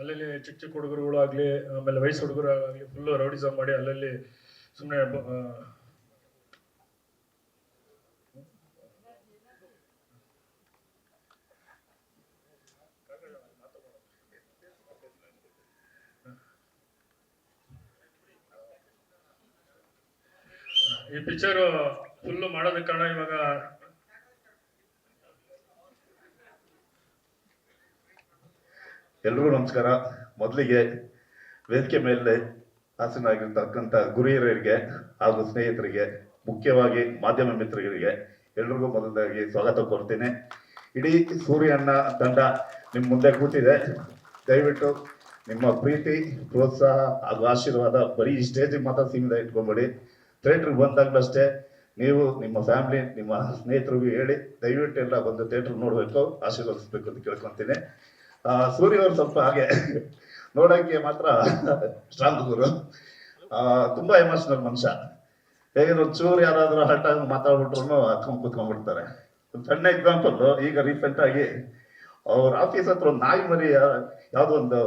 ಅಲ್ಲಲ್ಲಿ ಚಿಕ್ಕ ಚಿಕ್ಕ ಹುಡುಗರುಗಳು ಆಗಲಿ ಆಮೇಲೆ ವಯಸ್ಸು ಹುಡುಗರು ಆಗಲಿ ಫುಲ್ಲು ರೌಡಿಸಮ್ ಮಾಡಿ ಅಲ್ಲಲ್ಲಿ ಸುಮ್ಮನೆ ಈ ಪಿಕ್ಚರು ಫುಲ್ಲು ಮಾಡೋದಕ್ಕೆ ಕಾರಣ ಇವಾಗ ಎಲ್ರಿಗೂ ನಮಸ್ಕಾರ. ಮೊದಲಿಗೆ ವೇದಿಕೆ ಮೇಲೆ ಹಾಸನಾಗಿರ್ತಕ್ಕಂಥ ಗುರಿಯರಿಗೆ ಹಾಗೂ ಸ್ನೇಹಿತರಿಗೆ, ಮುಖ್ಯವಾಗಿ ಮಾಧ್ಯಮ ಮಿತ್ರರಿಗೆ ಎಲ್ರಿಗೂ ಮೊದಲಾಗಿ ಸ್ವಾಗತ ಕೋರ್ತೀನಿ. ಇಡೀ ಸೂರ್ಯಣ್ಣ ತಂಡ ನಿಮ್ಮ ಮುಂದೆ ಕೂತಿದೆ. ದಯವಿಟ್ಟು ನಿಮ್ಮ ಪ್ರೀತಿ, ಪ್ರೋತ್ಸಾಹ ಹಾಗೂ ಆಶೀರ್ವಾದ ಬರೀ ಸ್ಟೇಜಿಗೆ ಮಾತ್ರ ಸೀಮಿತ ಇಟ್ಕೊಂಬೇಡಿ. ಥಿಯೇಟ್ರಿಗೆ ಬಂದಾಗಲಷ್ಟೇ ನೀವು, ನಿಮ್ಮ ಫ್ಯಾಮಿಲಿ ನಿಮ್ಮ ಸ್ನೇಹಿತರಿಗೂ ಹೇಳಿ, ದಯವಿಟ್ಟು ಎಲ್ಲ ಬಂದು ಥಿಯೇಟ್ರ್ ನೋಡಬೇಕು, ಆಶೀರ್ವದಿಸ್ಬೇಕು ಅಂತ ಕೇಳ್ಕೊಂತೀನಿ. ಆ, ಸೂರ್ಯ ಅವ್ರು ಸ್ವಲ್ಪ ಹಾಗೆ ನೋಡಕ್ಕೆ ಮಾತ್ರ ಸ್ಟ್ರಾಂಗ್ ಗುರು ತುಂಬಾ ಎಮೋಷನಲ್ ಮನುಷ್ಯ. ಹೇಗಿದ್ರು ಚೂರು ಯಾರಾದ್ರೂ ಆಗಿ ಮಾತಾಡ್ಬಿಟ್ರು ಹತ್ಕೊಂಡ್ ಕುತ್ಕೊಂಡ್ಬಿಡ್ತಾರೆ. ಸಣ್ಣ ಎಕ್ಸಾಂಪಲ್ ಈಗ ರೀಸೆಂಟ್ ಆಗಿ ಅವ್ರ ಆಫೀಸ್ ಹತ್ರ ಒಂದು ನಾಯಿ ಮರಿ ಯಾವ್ದೋ ಒಂದು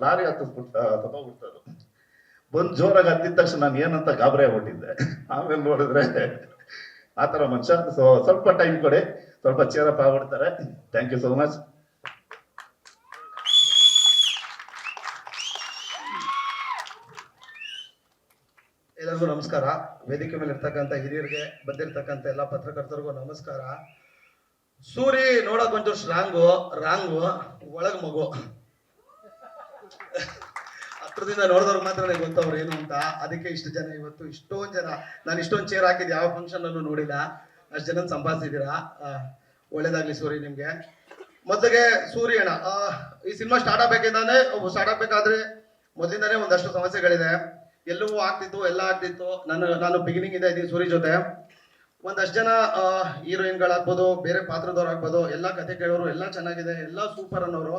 ಲಾರಿ ಹತ್ತಿಸ್ಬಿಟ್ಟ ತಗೋಬಿಡ್ತಾರೆ ಬಂದ್ ಜೋರಾಗಿ ಹತ್ತಿದ ತಕ್ಷಣ ನಾನು ಏನಂತ ಗಾಬರಿ ಆಗ್ಬಿಟ್ಟಿದ್ದೆ. ಆಮೇಲೆ ನೋಡಿದ್ರೆ ಆ ತರ ಮನುಷ್ಯ. ಸೊ ಸ್ವಲ್ಪ ಟೈಮ್ ಕೊಡಿ. ಸ್ವಲ್ಪ ಚೇರಪ್ ಆಗ್ಬಿಡ್ತಾರೆ. ಥ್ಯಾಂಕ್ ಯು ಸೋ ಮಚ್ ಎಲ್ಲರಿಗೂ ನಮಸ್ಕಾರ. ವೇದಿಕೆ ಮೇಲೆ ಇರ್ತಕ್ಕಂಥ ಹಿರಿಯರಿಗೆ, ಬಂದಿರ್ತಕ್ಕಂಥ ಎಲ್ಲ ಪತ್ರಕರ್ತರಿಗೂ ನಮಸ್ಕಾರ. ಸೂರಿ ನೋಡಕ್ ಒಂಚೂರು ಸ್ಟ್ರಾಂಗು ರಾಂಗು, ಒಳಗ್ ಮಗು. ಹತ್ರದಿಂದ ನೋಡಿದವ್ರು ಮಾತ್ರ ಗೊತ್ತವ್ರು ಏನು ಅಂತ. ಅದಕ್ಕೆ ಇಷ್ಟು ಜನ ಇವತ್ತು ಇಷ್ಟೊಂದು ಜನ, ನಾನು ಇಷ್ಟೊಂದು ಚೇರ್ ಹಾಕಿದ್ ಯಾವ ಫಂಕ್ಷನ್ ಅಲ್ಲೂ ನೋಡಿಲ್ಲ. ಅಷ್ಟು ಜನ ಸಂಪಾದಿಸಿದ್ದೀರಾ? ಒಳ್ಳೇದಾಗ್ಲಿ ಸೂರಿ ನಿಮ್ಗೆ. ಮೊದಲಿಗೆ ಸೂರ್ಯಣ್ಣ ಈ ಸಿನಿಮಾ ಸ್ಟಾರ್ಟ್ ಆಗ್ಬೇಕಿಂದಾನೆ ಸ್ಟಾರ್ಟ್ ಆಗ್ಬೇಕಾದ್ರೆ ಮೊದಲಿಂದಾನೇ ಒಂದಷ್ಟು ಸಮಸ್ಯೆಗಳಿದೆ. ಎಲ್ಲವೂ ಆಗ್ತಿತ್ತು, ಎಲ್ಲ ಆಗ್ತಿತ್ತು. ನಾನು ನಾನು ಬಿಗಿನಿಂಗ್ ಇದೆ ಇದ್ದೀನಿ ಸೂರಿ ಜೊತೆ. ಒಂದಷ್ಟು ಜನ ಹೀರೋಯಿನ್ಗಳಾಗ್ಬೋದು, ಬೇರೆ ಪಾತ್ರದವ್ರು ಆಗ್ಬೋದು ಎಲ್ಲ ಕತೆ ಕೇಳೋರು ಎಲ್ಲ ಚೆನ್ನಾಗಿದೆ, ಎಲ್ಲ ಸೂಪರ್ ಅನ್ನೋರು.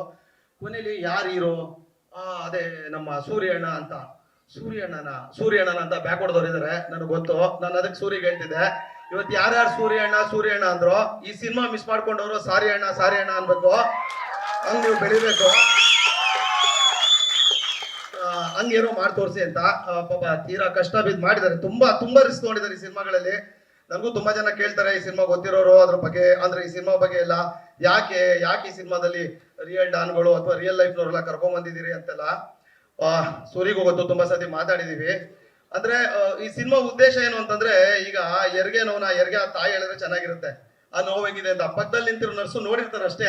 ಕೊನೆಯಲ್ಲಿ ಯಾರು ಹೀರೋ? ಅದೇ ನಮ್ಮ ಸೂರ್ಯಣ್ಣ ಅಂತ. ಸೂರ್ಯಣ್ಣನ ಸೂರ್ಯಣ್ಣನ ಅಂತ ಬ್ಯಾಕ್ ಹೊಡೆದವ್ರು ನನಗೆ ಗೊತ್ತು. ನಾನು ಅದಕ್ಕೆ ಸೂರ್ಯಗೆ ಹೇಳ್ತಿದ್ದೆ. ಇವತ್ತು ಯಾರ್ಯಾರು ಸೂರ್ಯಣ್ಣ ಸೂರ್ಯಣ್ಣ ಅಂದ್ರು, ಈ ಸಿನಿಮಾ ಮಿಸ್ ಮಾಡ್ಕೊಂಡವರು ಸಾರಿ ಅಣ್ಣ ಸಾರಿ ಅಣ್ಣ ಅನ್ಬೇಕು. ಹಂಗ್ ನೀವು ಬೆಳಿಬೇಕು. ಹಂಗೇನೋ ಮಾಡಿ ತೋರಿಸಿ ಅಂತ ಪಾಪ ತೀರಾ ಕಷ್ಟ ಬಿದ್ದು ಮಾಡಿದ್ದಾರೆ. ತುಂಬಾ ತುಂಬಾ ರಿಸ್ಕ್ ನೋಡಿದ್ದಾರೆ ಈ ಸಿನಿಮಾಗಳಲ್ಲಿ. ನನಗೂ ತುಂಬಾ ಜನ ಕೇಳ್ತಾರೆ, ಈ ಸಿನಿಮಾ ಗೊತ್ತಿರೋರು ಅದ್ರ ಬಗ್ಗೆ, ಅಂದ್ರೆ ಈ ಸಿನಿಮಾ ಬಗ್ಗೆ ಎಲ್ಲ. ಯಾಕೆ ಯಾಕೆ ಈ ಸಿನಿಮಾದಲ್ಲಿ ರಿಯಲ್ ಡಾನ್ಗಳು ಅಥವಾ ರಿಯಲ್ ಲೈಫ್ನವರೆಲ್ಲ ಕರ್ಕೊಂಡ್ ಬಂದಿದ್ದೀರಿ ಅಂತೆಲ್ಲ ಸೂರಿಗೂ ಗೊತ್ತು, ತುಂಬಾ ಸತಿ ಮಾತಾಡಿದೀವಿ ಅಂದ್ರೆ ಈ ಸಿನಿಮಾ ಉದ್ದೇಶ ಏನು ಅಂತಂದ್ರೆ, ಈಗ ಎರ್ಗೆ ನೋವು ನಾ ಎರ್ಗೆ ಆ ತಾಯಿ ಹೇಳಿದ್ರೆ ಚೆನ್ನಾಗಿರುತ್ತೆ. ಆ ನೋವು ಹೆಂಗಿದೆ ಅಂತ. ಪಕ್ಕದಲ್ಲಿ ನಿಂತಿರೋ ನರ್ಸು ನೋಡಿರ್ತಾರೆ ಅಷ್ಟೇ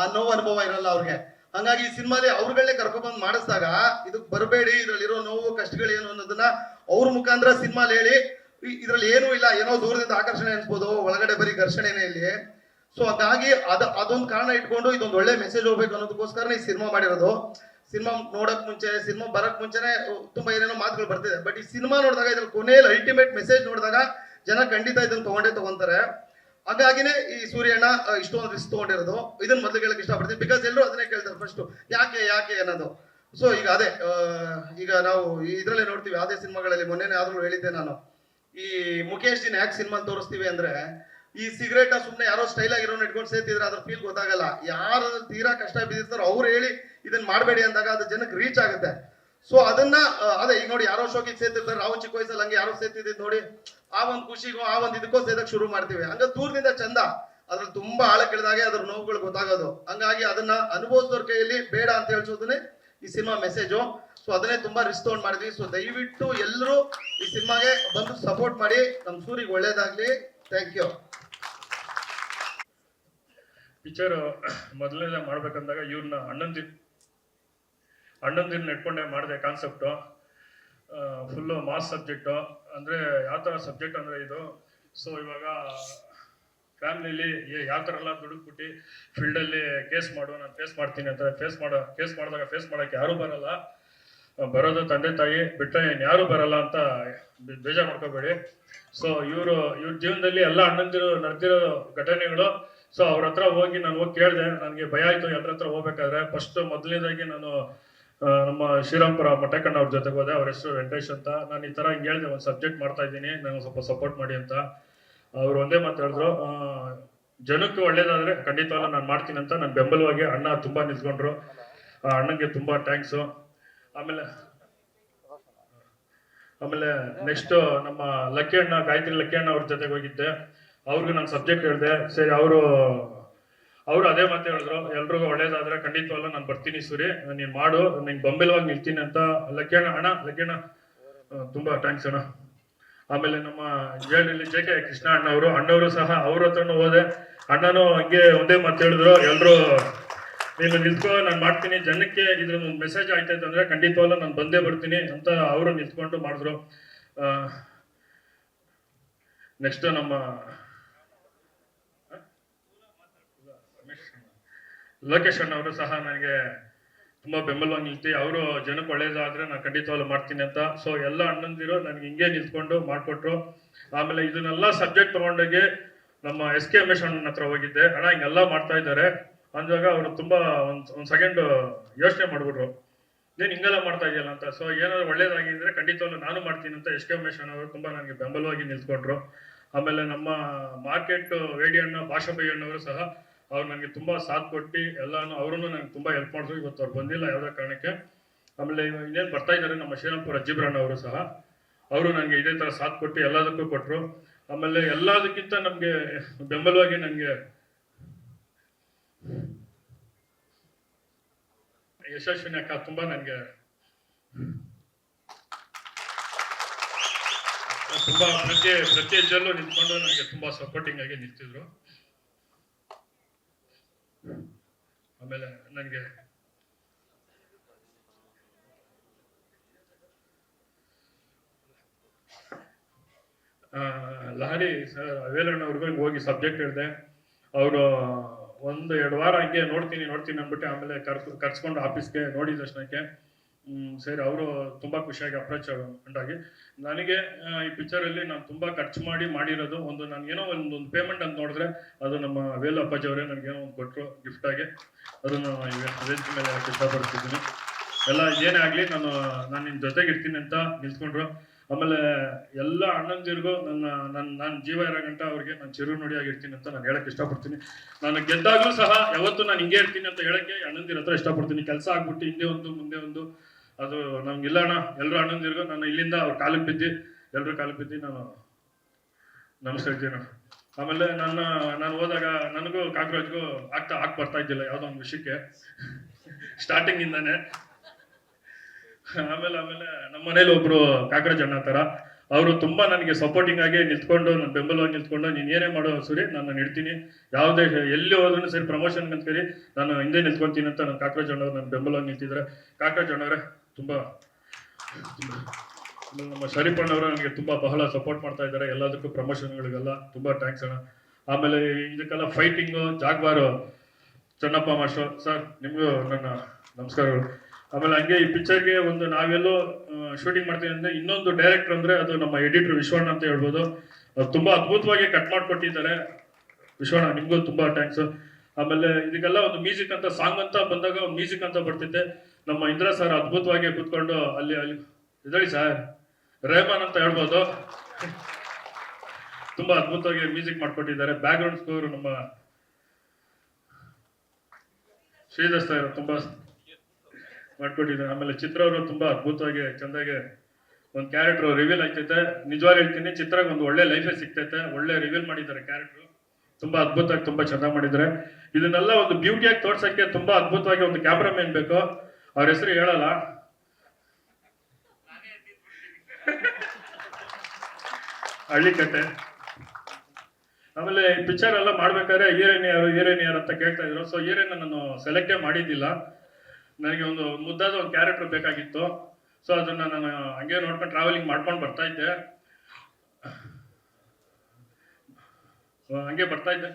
ಆ ನೋವು ಅನುಭವ ಇರಲ್ಲ ಅವ್ರಿಗೆ. ಹಂಗಾಗಿ ಈ ಸಿನಿಮಾಲಿ ಅವ್ರುಗಳನ್ನೇ ಕರ್ಕೊಂಡ್ಬಂದು ಮಾಡಿಸಿದಾಗ ಇದಕ್ ಬರಬೇಡಿ, ಇದರಲ್ಲಿರೋ ನೋವು, ಕಷ್ಟಗಳು ಏನು ಅನ್ನೋದನ್ನ ಅವ್ರ ಮುಖಾಂತರ ಸಿನಿಮಾಲಿ ಹೇಳಿ ಇದರಲ್ಲಿ ಏನೂ ಇಲ್ಲ, ಏನೋ ದೂರದಿಂದ ಆಕರ್ಷಣೆ ಅನ್ಸ್ಬೋದು, ಒಳಗಡೆ ಬರೀ ಘರ್ಷಣೆನೇ ಇಲ್ಲಿ. ಸೊ ಹಾಗಾಗಿ ಅದ ಅದೊಂದು ಕಾರಣ ಇಟ್ಕೊಂಡು ಇದೊಂದು ಒಳ್ಳೆ ಮೆಸೇಜ್ ಹೋಗ್ಬೇಕು ಅನ್ನೋದಕ್ಕೋಸ್ಕರ ಈ ಸಿನಿಮಾ ಮಾಡಿರೋದು. ಸಿನಿಮಾ ನೋಡಕ್ ಮುಂಚೆ, ಸಿನಿಮಾ ಬರಕ್ ಮುಂಚೆನೆ ತುಂಬಾ ಏನೇನೋ ಮಾತುಗಳು ಬರ್ತಿದೆ. ಬಟ್ ಈ ಸಿನಿಮಾ ನೋಡಿದಾಗ ಇದ್ರಲ್ಲಿ ಕೊನೆಯಲ್ಲಿ ಅಲ್ಟಿಮೇಟ್ ಮೆಸೇಜ್ ನೋಡಿದಾಗ ಜನ ಖಂಡಿತ ಇದನ್ನ ತಗೊಂಡೇ ತಗೊಂತಾರೆ. ಹಾಗಾಗಿನೇ ಈ ಸೂರ್ಯಣ್ಣ ಇಷ್ಟೊಂದು ರಿಸ್ಕ್ ತಗೊಂಡಿರೋದು. ಇದನ್ನ ಮೊದಲು ಕೇಳಕ್ಕೆ ಇಷ್ಟಪಡ್ತೀನಿ. ಬಿಕಾಸ್ ಎಲ್ಲರೂ ಅದನ್ನೇ ಕೇಳ್ತಾರೆ ಫಸ್ಟ್ ಯಾಕೆ ಯಾಕೆ ಅನ್ನೋದು. ಸೊ ಈಗ ಅದೇ ಈಗ ನಾವು ಇದ್ರಲ್ಲೇ ನೋಡ್ತೀವಿ. ಯಾವುದೇ ಸಿನಿಮಾಗಳಲ್ಲಿ ಮೊನ್ನೆನೇ ಆದ್ರೂ ಹೇಳಿದ್ದೆ ನಾನು. ಈ ಮುಖೇಶ್ ಜಿನ್ ಯಾಕೆ ಸಿನಿಮಾ ತೋರಿಸ್ತೀವಿ ಅಂದ್ರೆ, ಈ ಸಿಗರೇಟ್ ಸುಮ್ಮನೆ ಯಾರೋ ಸ್ಟೈಲ್ ಆಗಿರೋನ್ ಇಟ್ಕೊಂಡು ಸೇರ್ತಿದ್ರೆ ಅದ್ರ ಫೀಲ್ ಗೊತ್ತಾಗಲ್ಲ. ಯಾರು ತೀರಾ ಕಷ್ಟ ಬಿದ್ದಿರ್ತಾರೋ ಅವ್ರು ಹೇಳಿ ಇದನ್ನ ಮಾಡಬೇಡಿ ಅಂದಾಗ ಅದು ಜನಕ್ಕೆ ರೀಚ್ ಆಗುತ್ತೆ. ಸೊ ಅದನ್ನ ಅದೇ, ಈಗ ನೋಡಿ, ಯಾರೋ ಶೋಕಿಗೆ ಸೇರ್ತಿರ್ತಾರೆ ನಾವು ಚಿಕ್ಕ ವಯಸ್ಸಲ್ಲಿ ಹಂಗೆ ಯಾರೋ ಸೇರ್ತಿದ್ದು ನೋಡಿ, ಆ ಒಂದು ಖುಷಿಗೋ, ಆ ಒಂದು ಇದಕ್ಕೋ ಸೇದಕ್ ಶುರು ಮಾಡ್ತೀವಿ. ಹಂಗ ದೂರದಿಂದ ಚಂದ, ಅದ್ರಲ್ಲಿ ತುಂಬಾ ಆಳಕ್ಕಿಳಿದಾಗೆ ಅದ್ರ ನೋವುಗಳು ಗೊತ್ತಾಗೋದು. ಹಂಗಾಗಿ ಅದನ್ನ ಅನುಭವಿಸೋರ್ ಕೈಯಲ್ಲಿ ಬೇಡ ಅಂತ ಹೇಳ್ಸೋದನ್ನೇ ಈ ಸಿನಿಮಾ ಮೆಸೇಜು ಸೊ ಅದನ್ನೇ ತುಂಬಾ ರಿಸ್ಕ್ ತಗೊಂಡ್ ಮಾಡಿದ್ವಿ. ಸೊ ದಯವಿಟ್ಟು ಎಲ್ಲರೂ ಈ ಸಿನಿಮಾಗೆ ಬಂದು ಸಪೋರ್ಟ್ ಮಾಡಿ. ನಮ್ ಸೂರಿಗೆ ಒಳ್ಳೇದಾಗ್ಲಿ. ಥ್ಯಾಂಕ್ ಯು ಪಿಕ್ಚರ್ ಮೊದಲೆಲ್ಲ ಮಾಡ್ಬೇಕಂದಾಗ ಇವ್ರನ್ನ ಅಣ್ಣಂದಿ ಅಣ್ಣಂದಿನ ನೆಟ್ಕೊಂಡೆ ಮಾಡಿದೆ ಕಾನ್ಸೆಪ್ಟು ಫುಲ್ಲು ಮಾಸ್ ಸಬ್ಜೆಕ್ಟು ಅಂದರೆ ಯಾವ ಥರ ಸಬ್ಜೆಕ್ಟ್ ಅಂದರೆ ಇದು ಸೊ ಇವಾಗ ಫ್ಯಾಮಿಲಿಲಿ ಯಾವ ಥರ ಎಲ್ಲ ದುಡುಕ್ಬಿಟ್ಟು ಫೀಲ್ಡಲ್ಲಿ ಕೇಸ್ ಮಾಡು, ನಾನು ಫೇಸ್ ಮಾಡ್ತೀನಿ ಅಂತ ಫೇಸ್ ಮಾಡೋ ಕೇಸ್ ಮಾಡಿದಾಗ ಫೇಸ್ ಮಾಡೋಕ್ಕೆ ಯಾರೂ ಬರಲ್ಲ. ಬರೋದು ತಂದೆ ತಾಯಿ ಬಿಟ್ಟರೆ ಯಾರು ಬರಲ್ಲ ಅಂತ ಬೇಜಾರು ಮಾಡ್ಕೋಬೇಡಿ. ಸೊ ಇವರು, ಇವ್ರ ಜೀವನದಲ್ಲಿ ಎಲ್ಲ ಅಣ್ಣಂದಿರು ನಡೆದಿರೋ ಘಟನೆಗಳು ಸೊ ಅವ್ರ ಹತ್ರ ಹೋಗಿ ನಾನು ಹೋಗಿ ಕೇಳಿದೆ, ನನಗೆ ಭಯ ಆಯಿತು ಎಲ್ಲರ ಹತ್ರ ಹೋಗ್ಬೇಕಾದ್ರೆ. ಫಸ್ಟ್ ಮೊದಲನೇದಾಗಿ ನಾನು ನಮ್ಮ ಶ್ರೀರಾಮ್ಪುರ ಮಠಕಣ್ಣ ಅವ್ರ ಜೊತೆಗೆ ಹೋದೆ. ಅವ್ರ ಹೆಸರು ವೆಂಕಟೇಶ್ ಅಂತ. ನಾನು ಈ ಥರ ಹಿಂಗೆ ಹೇಳಿದೆ ಒಂದು ಸಬ್ಜೆಕ್ಟ್ ಮಾಡ್ತಾ ಇದ್ದೀನಿ. ನನಗೆ ಸ್ವಲ್ಪ ಸಪೋರ್ಟ್ ಮಾಡಿ ಅಂತ. ಅವ್ರು ಒಂದೇ ಮಾತು ಜನಕ್ಕೆ ಒಳ್ಳೇದಾದ್ರೆ ಖಂಡಿತ ನಾನು ಮಾಡ್ತೀನಿ ಅಂತ. ನನ್ನ ಬೆಂಬಲವಾಗಿ ಅಣ್ಣ ತುಂಬಾ ನಿಂತ್ಕೊಂಡ್ರು. ಆ ಅಣ್ಣಂಗೆ ತುಂಬಾ ಥ್ಯಾಂಕ್ಸು ಆಮೇಲೆ ಆಮೇಲೆ ನೆಕ್ಸ್ಟ್ ನಮ್ಮ ಲಕ್ಕಿ ಅಣ್ಣ, ಗಾಯತ್ರಿ ಲಕ್ಕಿ ಅಣ್ಣ ಅವ್ರ ಜೊತೆಗೆ ಹೋಗಿದ್ದೆ. ಅವ್ರಿಗೂ ನಾನು ಸಬ್ಜೆಕ್ಟ್ ಹೇಳಿದೆ. ಸರಿ, ಅವರು ಅವರು ಅದೇ ಮಾತು ಹೇಳಿದ್ರು, ಎಲ್ರಿಗೂ ಒಳ್ಳೇದಾದ್ರೆ ಖಂಡಿತವಲ್ಲ ನಾನು ಬರ್ತೀನಿ ಸೂರಿ ನೀನ್ ಮಾಡು, ನಿನ್ ಬೆಂಬಲವಾಗಿ ನಿಲ್ತೀನಿ ಅಂತ. ಲಕ್ಕಣ್ಣ ಅಣ್ಣ ಲಕ್ಕಣ್ಣ ತುಂಬಾ ಥ್ಯಾಂಕ್ಸ್ ಅಣ್ಣ. ಆಮೇಲೆ ನಮ್ಮ ಜೇಡಲ್ಲಿ ಜೆ ಕೆ ಕೃಷ್ಣ ಅಣ್ಣ ಅವರು ಅಣ್ಣವರು ಸಹ ಅವ್ರ ಹತ್ರನು ಹೋದೆ. ಅಣ್ಣನೂ ಹಂಗೆ ಒಂದೇ ಮಾತು ಹೇಳಿದ್ರು, ಎಲ್ರು, ನೀನು ನಿಂತ್ಕೋ, ನಾನು ಮಾಡ್ತೀನಿ. ಜನಕ್ಕೆ ಇದ್ರ ಒಂದು ಮೆಸೇಜ್ ಆಯ್ತೈತೆ ಅಂದ್ರೆ ಖಂಡಿತವಲ್ಲ ನಾನು ಬಂದೇ ಬರ್ತೀನಿ ಅಂತ ಅವರು ನಿಂತ್ಕೊಂಡು ಮಾಡಿದ್ರು. ನೆಕ್ಸ್ಟ್ ನಮ್ಮ ಲೋಕೇಶ್ ಅವರು ಸಹ ನನಗೆ ತುಂಬಾ ಬೆಂಬಲವಾಗಿ ನಿಲ್ತಿ ಅವರು ಜನಕ್ಕೆ ಒಳ್ಳೇದಾದ್ರೆ ನಾನು ಖಂಡಿತವಾಗ್ಲೂ ಮಾಡ್ತೀನಿ ಅಂತ. ಸೊ ಎಲ್ಲ ಅಣ್ಣಂದಿರು ನನಗೆ ಹಿಂಗೆ ನಿಂತ್ಕೊಂಡು ಮಾಡ್ಕೊಟ್ರು. ಆಮೇಲೆ ಇದನ್ನೆಲ್ಲ ಸಬ್ಜೆಕ್ಟ್ ತಗೊಂಡೋಗಿ ನಮ್ಮ ಎಸ್ ಕೆ ಉಮೇಶ್ ಅಣ್ಣನ ಹತ್ರ ಹೋಗಿದ್ದೆ. ಅಣ್ಣ ಹಿಂಗೆಲ್ಲ ಮಾಡ್ತಾ ಇದ್ದಾರೆ. ಅಂದಾಗ ಅವರು ತುಂಬಾ ಒಂದು, ಒಂದ್ ಸೆಕೆಂಡ್ ಯೋಚನೆ ಮಾಡ್ಬಿಟ್ರು. ನೀನು ಹಿಂಗೆಲ್ಲ ಮಾಡ್ತಾ ಇದೆಯಲ್ಲ ಅಂತ. ಸೊ ಏನಾದ್ರು ಒಳ್ಳೇದಾಗಿದ್ರೆ ಖಂಡಿತವಾಗ್ಲೂ ನಾನು ಮಾಡ್ತೀನಿ ಅಂತ ಎಸ್ ಕೆ ಉಮೇಶ್ ಅಣ್ಣ ಅವರು ತುಂಬಾ ನನಗೆ ಬೆಂಬಲವಾಗಿ ನಿಂತ್ಕೊಂಡ್ರು ಆಮೇಲೆ ನಮ್ಮ ಮಾರ್ಕೆಟ್, ವೇಡಿ ಅಣ್ಣ ಅಣ್ಣವರು ಸಹ ಅವ್ರು ನನಗೆ ತುಂಬ ಸಾಥ್ ಕೊಟ್ಟು ಎಲ್ಲಾನು ಅವರು ನನಗೆ ತುಂಬ ಹೆಲ್ಪ್ ಮಾಡಿದ್ರು. ಇವತ್ತು ಅವ್ರು ಬಂದಿಲ್ಲ ಯಾವುದೇ ಕಾರಣಕ್ಕೆ. ಆಮೇಲೆ ಇನ್ನೇನು ಬರ್ತಾ ಇದ್ದಾರೆ ನಮ್ಮ ಶ್ರೀರಾಮ್ಪುರ ಅಜ್ಜಿಬ್ರಣ್ಣ ಅವರು ಸಹ. ಅವರು ನನಗೆ ಇದೇ ಥರ ಸಾಥ್ ಕೊಟ್ಟು ಎಲ್ಲದಕ್ಕೂ ಕೊಟ್ಟರು ಆಮೇಲೆ ಎಲ್ಲದಕ್ಕಿಂತ ನಮಗೆ ಬೆಂಬಲವಾಗಿ ನನಗೆ ಯಶಸ್ವಿನಿ ಅಕ್ಕ ತುಂಬ ನನಗೆ ತುಂಬ ಪ್ರತಿ ಪ್ರತಿ ನಿಂತ್ಕೊಂಡು ನನಗೆ ತುಂಬ ಸಪೋರ್ಟಿಂಗ್ ಆಗಿ ನಿಂತಿದ್ರು. ಆಮೇಲೆ ನನಗೆ ಲಹರಿ ಸರ್ ಅವೇಲಣ್ಣವ್ರಿಗೂ ಹೋಗಿ ಸಬ್ಜೆಕ್ಟ್ ಹೇಳಿದೆ. ಅವರು ಒಂದು ಎರಡು ವಾರ ಹಂಗೆ ನೋಡ್ತೀನಿ ನೋಡ್ತೀನಿ ಅಂದ್ಬಿಟ್ಟು ಆಮೇಲೆ ಕರ್ಸ್, ಕರ್ಸ್ಕೊಂಡು ಆಫೀಸ್ಗೆ ನೋಡಿದ ತಕ್ಷಣಕ್ಕೆ ಸರಿ, ಅವರು ತುಂಬಾ ಖುಷಿಯಾಗಿ ಅಪ್ರೋಚ್ ಆಗಿ ನನಗೆ ಈ ಪಿಕ್ಚರ್ ಅಲ್ಲಿ ನಾನು ತುಂಬಾ ಖರ್ಚು ಮಾಡಿ ಮಾಡಿರೋದು ಒಂದು, ನಾನು ಏನೋ ಒಂದು ಪೇಮೆಂಟ್ ಅಂತ ನೋಡಿದ್ರೆ ಅದು ನಮ್ಮ ವೇಲು ಅಪ್ಪಾಜಿ ಅವರೇ ಏನೋ ಒಂದು ಕೊಟ್ಟರು ಗಿಫ್ಟ್ ಆಗಿ. ಅದನ್ನು ವೇದಿಕೆ ಮೇಲೆ ಇಷ್ಟಪಡ್ತಿದ್ದೀನಿ ಎಲ್ಲ ಏನೇ ಆಗಲಿ ನಾನು ನಾನು ನಿಮ್ಮ ಜೊತೆಗೆ ಇರ್ತೀನಿ ಅಂತ ನಿಲ್ತ್ಕೊಂಡ್ರು ಆಮೇಲೆ ಎಲ್ಲ ಅಣ್ಣಂದಿರಿಗೂ ನನ್ನ ನನ್ನ ನಾನು ಜೀವ ಇರೋ ಗಂಟ ಅವ್ರಿಗೆ ನಾನು ನುಡಿಯಾಗಿರ್ತೀನಿ ಅಂತ ನಾನು ಹೇಳಕ್ಕೆ ಇಷ್ಟಪಡ್ತೀನಿ. ನಾನು ಗೆದ್ದಾಗ್ಲೂ ಸಹ ಯಾವತ್ತೂ ನಾನು ಹಿಂಗೆ ಇರ್ತೀನಿ ಅಂತ ಹೇಳಕ್ಕೆ ಅಣ್ಣಂದಿರ ಹತ್ರ ಇಷ್ಟಪಡ್ತೀನಿ. ಕೆಲಸ ಆಗ್ಬಿಟ್ಟು ಹಿಂದೆ ಒಂದು, ಮುಂದೆ ಒಂದು ಅದು ನಮ್ಗಿಲ್ಲ ಅಣ್ಣ. ಎಲ್ಲರೂ ಅಣ್ಣಂದಿರಿಗೂ ನಾನು ಇಲ್ಲಿಂದ ಅವ್ರ ಕಾಲಿಗೆ ಬಿದ್ದು ಎಲ್ಲರೂ ಕಾಲಿಗೆ ಬಿದ್ದು ನಾನು ನಮಸ್ಕರಿದ್ದೀನಿ ಅಣ್ಣ. ಆಮೇಲೆ ನನ್ನ, ನಾನು ಹೋದಾಗ ನನಗೂ ಕಾಕ್ರೋಜ್ಗೂ ಆಗ್ತಾ ಹಾಕ್ ಬರ್ತಾ ಇದ್ದಿಲ್ಲ ಯಾವುದೋ ಒಂದು ವಿಷಯಕ್ಕೆ. ಸ್ಟಾರ್ಟಿಂಗ್ ಇಂದಾನೆ. ಆಮೇಲೆ ಆಮೇಲೆ ನಮ್ಮ ಮನೇಲಿ ಒಬ್ರು ಕಾಕ್ರೋಚ್ ಅಣ್ಣ ತರ, ಅವರು ತುಂಬಾ ನನಗೆ ಸಪೋರ್ಟಿಂಗ್ ಆಗಿ ನಿಂತ್ಕೊಂಡು ನನ್ನ ಬೆಂಬಲವಾಗಿ ನಿಂತ್ಕೊಂಡು, ನೀನು ಏನೇ ಮಾಡೋ ಸರಿ, ನಾನು ಇಡ್ತೀನಿ. ಯಾವುದೇ ಎಲ್ಲಿ ಹೋದ್ರೂ ಸರಿ ಪ್ರಮೋಷನ್ ಅಂತ ಕರಿ ನಾನು ಹಿಂದೆ ನಿಂತ್ಕೊಂತೀನಿ ಅಂತ ನನ್ನ ಕಾಕ್ರೋಚ್ ಅಣ್ಣವ್ರು ನನ್ನ ಬೆಂಬಲವಾಗಿ ನಿಂತಿದ್ರೆ ಕಾಕ್ರೋಚ್ ಅಣ್ಣವ್ರೆ ತುಂಬಾ, ನಮ್ಮ ಶರೀಫ್ ಅಣ್ಣವರು ನನಗೆ ತುಂಬಾ ಬಹಳ ಸಪೋರ್ಟ್ ಮಾಡ್ತಾ ಇದ್ದಾರೆ. ಎಲ್ಲದಕ್ಕೂ ಪ್ರಮೋಷನ್ಗಳಿಗೆಲ್ಲ ತುಂಬಾ ಥ್ಯಾಂಕ್ಸ್ ಅಣ್ಣ. ಆಮೇಲೆ ಇದಕ್ಕೆಲ್ಲ fighting Jaguar, Channappa master sir, ನಿಮಗೂ ನನ್ನ ನಮಸ್ಕಾರಗಳು. ಆಮೇಲೆ ಹಂಗೆ ಈ ಪಿಕ್ಚರ್ಗೆ ಒಂದು ನಾವೆಲ್ಲೋ ಶೂಟಿಂಗ್ ಮಾಡ್ತೀವಿ ಅಂದರೆ ಇನ್ನೊಂದು ಡೈರೆಕ್ಟರ್ ಅಂದರೆ ಅದು ನಮ್ಮ ಎಡಿಟರ್ ವಿಶ್ವಣ್ಣ ಅಂತ ಹೇಳ್ಬೋದು. ತುಂಬ ತುಂಬಾ ಅದ್ಭುತವಾಗಿ ಕಟ್ ಮಾಡಿಕೊಟ್ಟಿದ್ದಾರೆ. ವಿಶ್ವಣ್ಣ, ನಿಮಗೂ ತುಂಬ ಥ್ಯಾಂಕ್ಸ್ ಆಮೇಲೆ ಇದಕ್ಕೆಲ್ಲ ಒಂದು ಮ್ಯೂಸಿಕ್ ಅಂತ ಸಾಂಗ್ ಅಂತ ಬಂದಾಗ ಮ್ಯೂಸಿಕ್ ಅಂತ ಬರ್ತಿದ್ದೆ. ನಮ್ಮ ಇಂದ್ರ ಸರ್ ಅದ್ಭುತವಾಗಿ ಕುತ್ಕೊಂಡು ಅಲ್ಲಿ ಅಲ್ಲಿ ಇದಳಿ ಸರ್, ರೆಹಮಾನ್ ಅಂತ ಹೇಳ್ಬೋದು. ತುಂಬಾ ಅದ್ಭುತವಾಗಿ ಮ್ಯೂಸಿಕ್ ಮಾಡ್ಕೊಟ್ಟಿದ್ದಾರೆ. ಬ್ಯಾಕ್ ಗ್ರೌಂಡ್ ಸ್ಕೋರ್ ನಮ್ಮ ಶ್ರೀಧರ್ ಸರ್ ತುಂಬಾ ಮಾಡ್ಕೊಟ್ಟಿದ್ದಾರೆ. ಆಮೇಲೆ ಚಿತ್ರ ಅವರು ತುಂಬಾ ಅದ್ಭುತವಾಗಿ ಚಂದಾಗಿ ಒಂದು ಕ್ಯಾರೆಕ್ಟರ್ ರಿವೀಲ್ ಆಗ್ತೈತೆ. ನಿಜವಾಗಿ ಹೇಳ್ತೀನಿ ಚಿತ್ರಕ್ಕೆ ಒಂದು ಒಳ್ಳೆ ಲೈಫೇ ಸಿಗ್ತೈತೆ. ಒಳ್ಳೆ ರಿವೀಲ್ ಮಾಡಿದ್ದಾರೆ ಕ್ಯಾರೆಕ್ಟರ್ ತುಂಬಾ ಅದ್ಭುತವಾಗಿ ತುಂಬಾ ಚೆನ್ನಾಗಿ ಮಾಡಿದ್ದಾರೆ. ಇದನ್ನೆಲ್ಲ ಒಂದು ಬ್ಯೂಟಿಯಾಗಿ ತೋರ್ಸಕ್ಕೆ ತುಂಬಾ ಅದ್ಭುತವಾಗಿ ಒಂದು ಕ್ಯಾಮ್ರಾಮನ್ ಬೇಕು. ಅವ್ರ ಹೆಸರು ಹೇಳಲ್ಲ. ಹಳ್ಳಿಕಟ್ಟೆ ಆಮೇಲೆ ಈ ಪಿಕ್ಚರ್ ಎಲ್ಲ ಮಾಡ್ಬೇಕಾದ್ರೆ ಹೀರೋಯಿನ್ ಯಾರು ಅಂತ ಕೇಳ್ತಾ ಇದ್ರು. ಸೊ ಹೀರೋಯಿನ್ ನಾನು ಸೆಲೆಕ್ಟೇ ಮಾಡಿದ್ದಿಲ್ಲ. ನನಗೆ ಒಂದು ಮುದ್ದಾದ ಒಂದು ಕ್ಯಾರೆಕ್ಟರ್ ಬೇಕಾಗಿತ್ತು. ಸೊ ಅದನ್ನ ನಾನು ಹಂಗೆ ನೋಡ್ಕೊಂಡು ಟ್ರಾವೆಲಿಂಗ್ ಮಾಡ್ಕೊಂಡು ಬರ್ತಾ ಇದ್ದೆ. ಹಂಗೆ ಬರ್ತಾ ಇದ್ದೆ.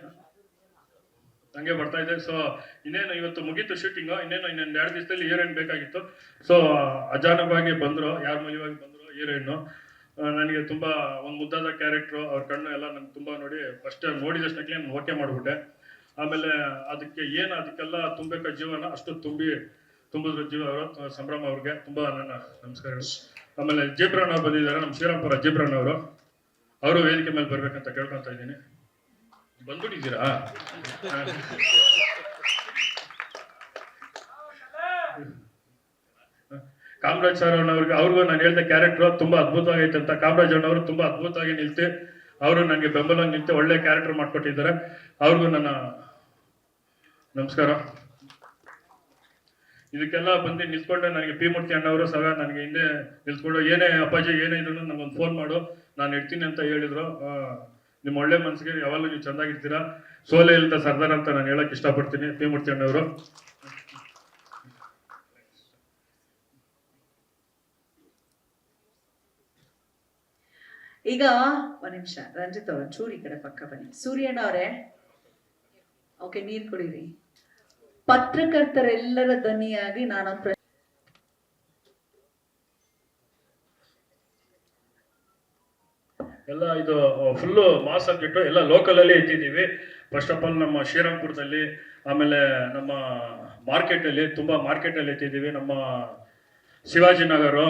ಹಂಗೆ ಬರ್ತಾ ಇದೆ. ಸೊ ಇನ್ನೇನು ಇವತ್ತು ಮುಗೀತು ಶೂಟಿಂಗು ಇನ್ನೇನು ಇನ್ನೊಂದು ಎರಡು ದಿವಸದಲ್ಲಿ ಹೀರೋಯಿನ್ ಬೇಕಾಗಿತ್ತು. ಸೊ ಅಜಾನವಾಗಿ ಬಂದರು, ಯಾರ ಮೂಲವಾಗಿ ಬಂದ್ರು ಹೀರೋಯಿನ್ನು ನನಗೆ ತುಂಬಾ ಒಂದು ಮುದ್ದಾದ ಕ್ಯಾರೆಕ್ಟ್ರು ಅವ್ರ ಕಣ್ಣು ಎಲ್ಲ ನಂಗೆ ತುಂಬಾ ನೋಡಿ ಫಸ್ಟ್ ನೋಡಿದಷ್ಟಕ್ಕೆ ನಾನು ಓಕೆ ಮಾಡ್ಬಿಟ್ಟೆ. ಆಮೇಲೆ ಅದಕ್ಕೆ ಏನು ಅದಕ್ಕೆಲ್ಲ ತುಂಬಬೇಕ ಜೀವನ, ಅಷ್ಟು ತುಂಬಿ ತುಂಬಿದ್ರು ಜೀವ ಅವರು, ಸಂಭ್ರಮ ಅವ್ರಿಗೆ. ತುಂಬಾ ನನ್ನ ನಮಸ್ಕಾರಗಳು. ಆಮೇಲೆ ಜೀಬ್ರಣ್ಣ ಬಂದಿದ್ದಾರೆ ನಮ್ಮ ಶ್ರೀರಾಮ್ಪುರ ಜೀಬ್ರಣ್ಣ ಅವರು. ಅವರು ವೇದಿಕೆ ಮೇಲೆ ಬರಬೇಕಂತ ಕೇಳ್ಕೊಂತ ಇದ್ದೀನಿ. ಬಂದ್ಬಿಟ್ಟಿದ್ದೀರಾ? ಕಾಮರಾಜ್ ಸರ್ ಅವ್ರಿಗೆ ಅವ್ರಿಗೂ ನಾನು ಹೇಳಿದ ಕ್ಯಾರೆಕ್ಟರ್ ತುಂಬಾ ಅದ್ಭುತವಾಗೈತೆ ಅಂತ. ಕಾಮರಾಜ್ ಅಣ್ಣವರು ತುಂಬಾ ಅದ್ಭುತವಾಗಿ ನಿಲ್ತು ಅವರು ನನಗೆ ಬೆಂಬಲ ನಿಂತು ಒಳ್ಳೆ ಕ್ಯಾರೆಕ್ಟರ್ ಮಾಡಿಕೊಟ್ಟಿದ್ದಾರೆ. ಅವ್ರಿಗೂ ನನ್ನ ನಮಸ್ಕಾರ. ಇದಕ್ಕೆಲ್ಲ ಬಂದು ನಿಂತ್ಕೊಂಡೆ ನನಗೆ ಪಿ ಮೂರ್ತಿ ಅಣ್ಣವರು ಸಹ ನನಗೆ ಹಿಂದೆ ನಿಲ್ಸ್ಕೊಂಡು, ಏನೇ ಅಪ್ಪಾಜಿ ಏನೇ ಇದ್ರು ನನಗೊಂದು ಫೋನ್ ಮಾಡು, ನಾನು ಇಡ್ತೀನಿ ಅಂತ ಹೇಳಿದ್ರು. ನಿಮ್ಮ ಒಳ್ಳೆ ಮನಸ್ಸಿಗೆ ಯಾವಾಗಲೂ ನೀವು ಚೆನ್ನಾಗಿರ್ತೀರಾ ಸೋಲೆ ಇಲ್ಲದ ಸರ್ದಾರ್ ಅಂತ ನಾನು ಹೇಳಕ್ ಇಷ್ಟಪಡ್ತೀನಿ. ಪಿ ಮೂರ್ತಿ ಅಣ್ಣವರು ಈಗ ಒಂದ್ ನಿಮಿಷ. ರಂಜಿತ್ ಅವ್ರ ಚೂರು ಈ ಕಡೆ ಪಕ್ಕ ಬನ್ನಿ. ಸೂರ್ಯಣ್ಣ ಅವರೇ. ಓಕೆ ನೀರ್ ಕುಡೀರಿ. ಪತ್ರಕರ್ತರೆಲ್ಲರ ದನಿಯಾಗಿ ನಾನೊಂದು ಎಲ್ಲ ಇದು ಫುಲ್ಲು ಮಾಸ್ ಸಬ್ಜೆಕ್ಟು ಎಲ್ಲ ಲೋಕಲಲ್ಲಿ ಇಟ್ಟಿದ್ದೀವಿ. ಫಸ್ಟ್ ಆಫ್ ಆಲ್ ನಮ್ಮ ಶ್ರೀರಾಮ್ಪುರದಲ್ಲಿ ಆಮೇಲೆ ನಮ್ಮ ಮಾರ್ಕೆಟಲ್ಲಿ, ತುಂಬ ಮಾರ್ಕೆಟಲ್ಲಿ ಇಟ್ಟಿದ್ದೀವಿ. ನಮ್ಮ ಶಿವಾಜಿನಗರು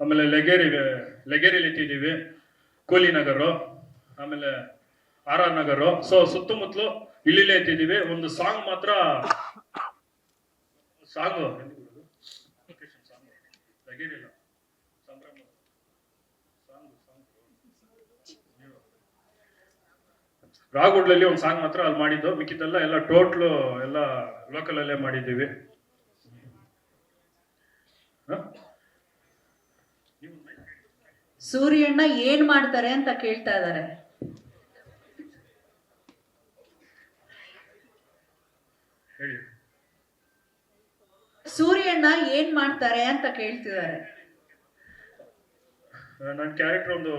ಆಮೇಲೆ ಲೆಗೇರಿ, ಲೆಗೇರಿಲಿ ಎತ್ತಿದ್ದೀವಿ ಕೂಲಿನಗರು ಆಮೇಲೆ ಆರ್ ಆರ್ ನಗರು. ಸೊ ಸುತ್ತಮುತ್ತಲು ಇಲ್ಲಿಲೇ ಇಟ್ಟಿದ್ದೀವಿ. ಒಂದು ಸಾಂಗ್ ಮಾತ್ರ ಸಾಂಗು ಲೆಗೇರಿ ಇಲ್ಲ ಸಂಭ್ರಮ ಸಾಂಗು ಸಾಂಗು ರಾಗುಡ್ಲಲ್ಲಿ ಒಂದು ಸಾಂಗ್ ಮಾತ್ರ ಅಲ್ಲಿ ಮಾಡಿದ್ದು. ಮಿಕ್ಕಿದ್ದೆಲ್ಲ ಎಲ್ಲ ಟೋಟ್ಲು ಎಲ್ಲ ಲೋಕಲ್ ಅಲ್ಲೇ ಮಾಡಿದ್ದೀವಿ? ಸೂರ್ಯಣ್ಣ ಏನ್ ಮಾಡ್ತಾರೆ ಅಂತ ಕೇಳ್ತಾ ಇದಾರೆ ಹೇಳಿ. ಸೂರ್ಯಣ್ಣ ಏನ್ ಮಾಡ್ತಾರೆ ಅಂತ ಕೇಳ್ತಿದ್ದಾರೆ. ನನ್ನ ಕ್ಯಾರೆಕ್ಟರ್ ಒಂದು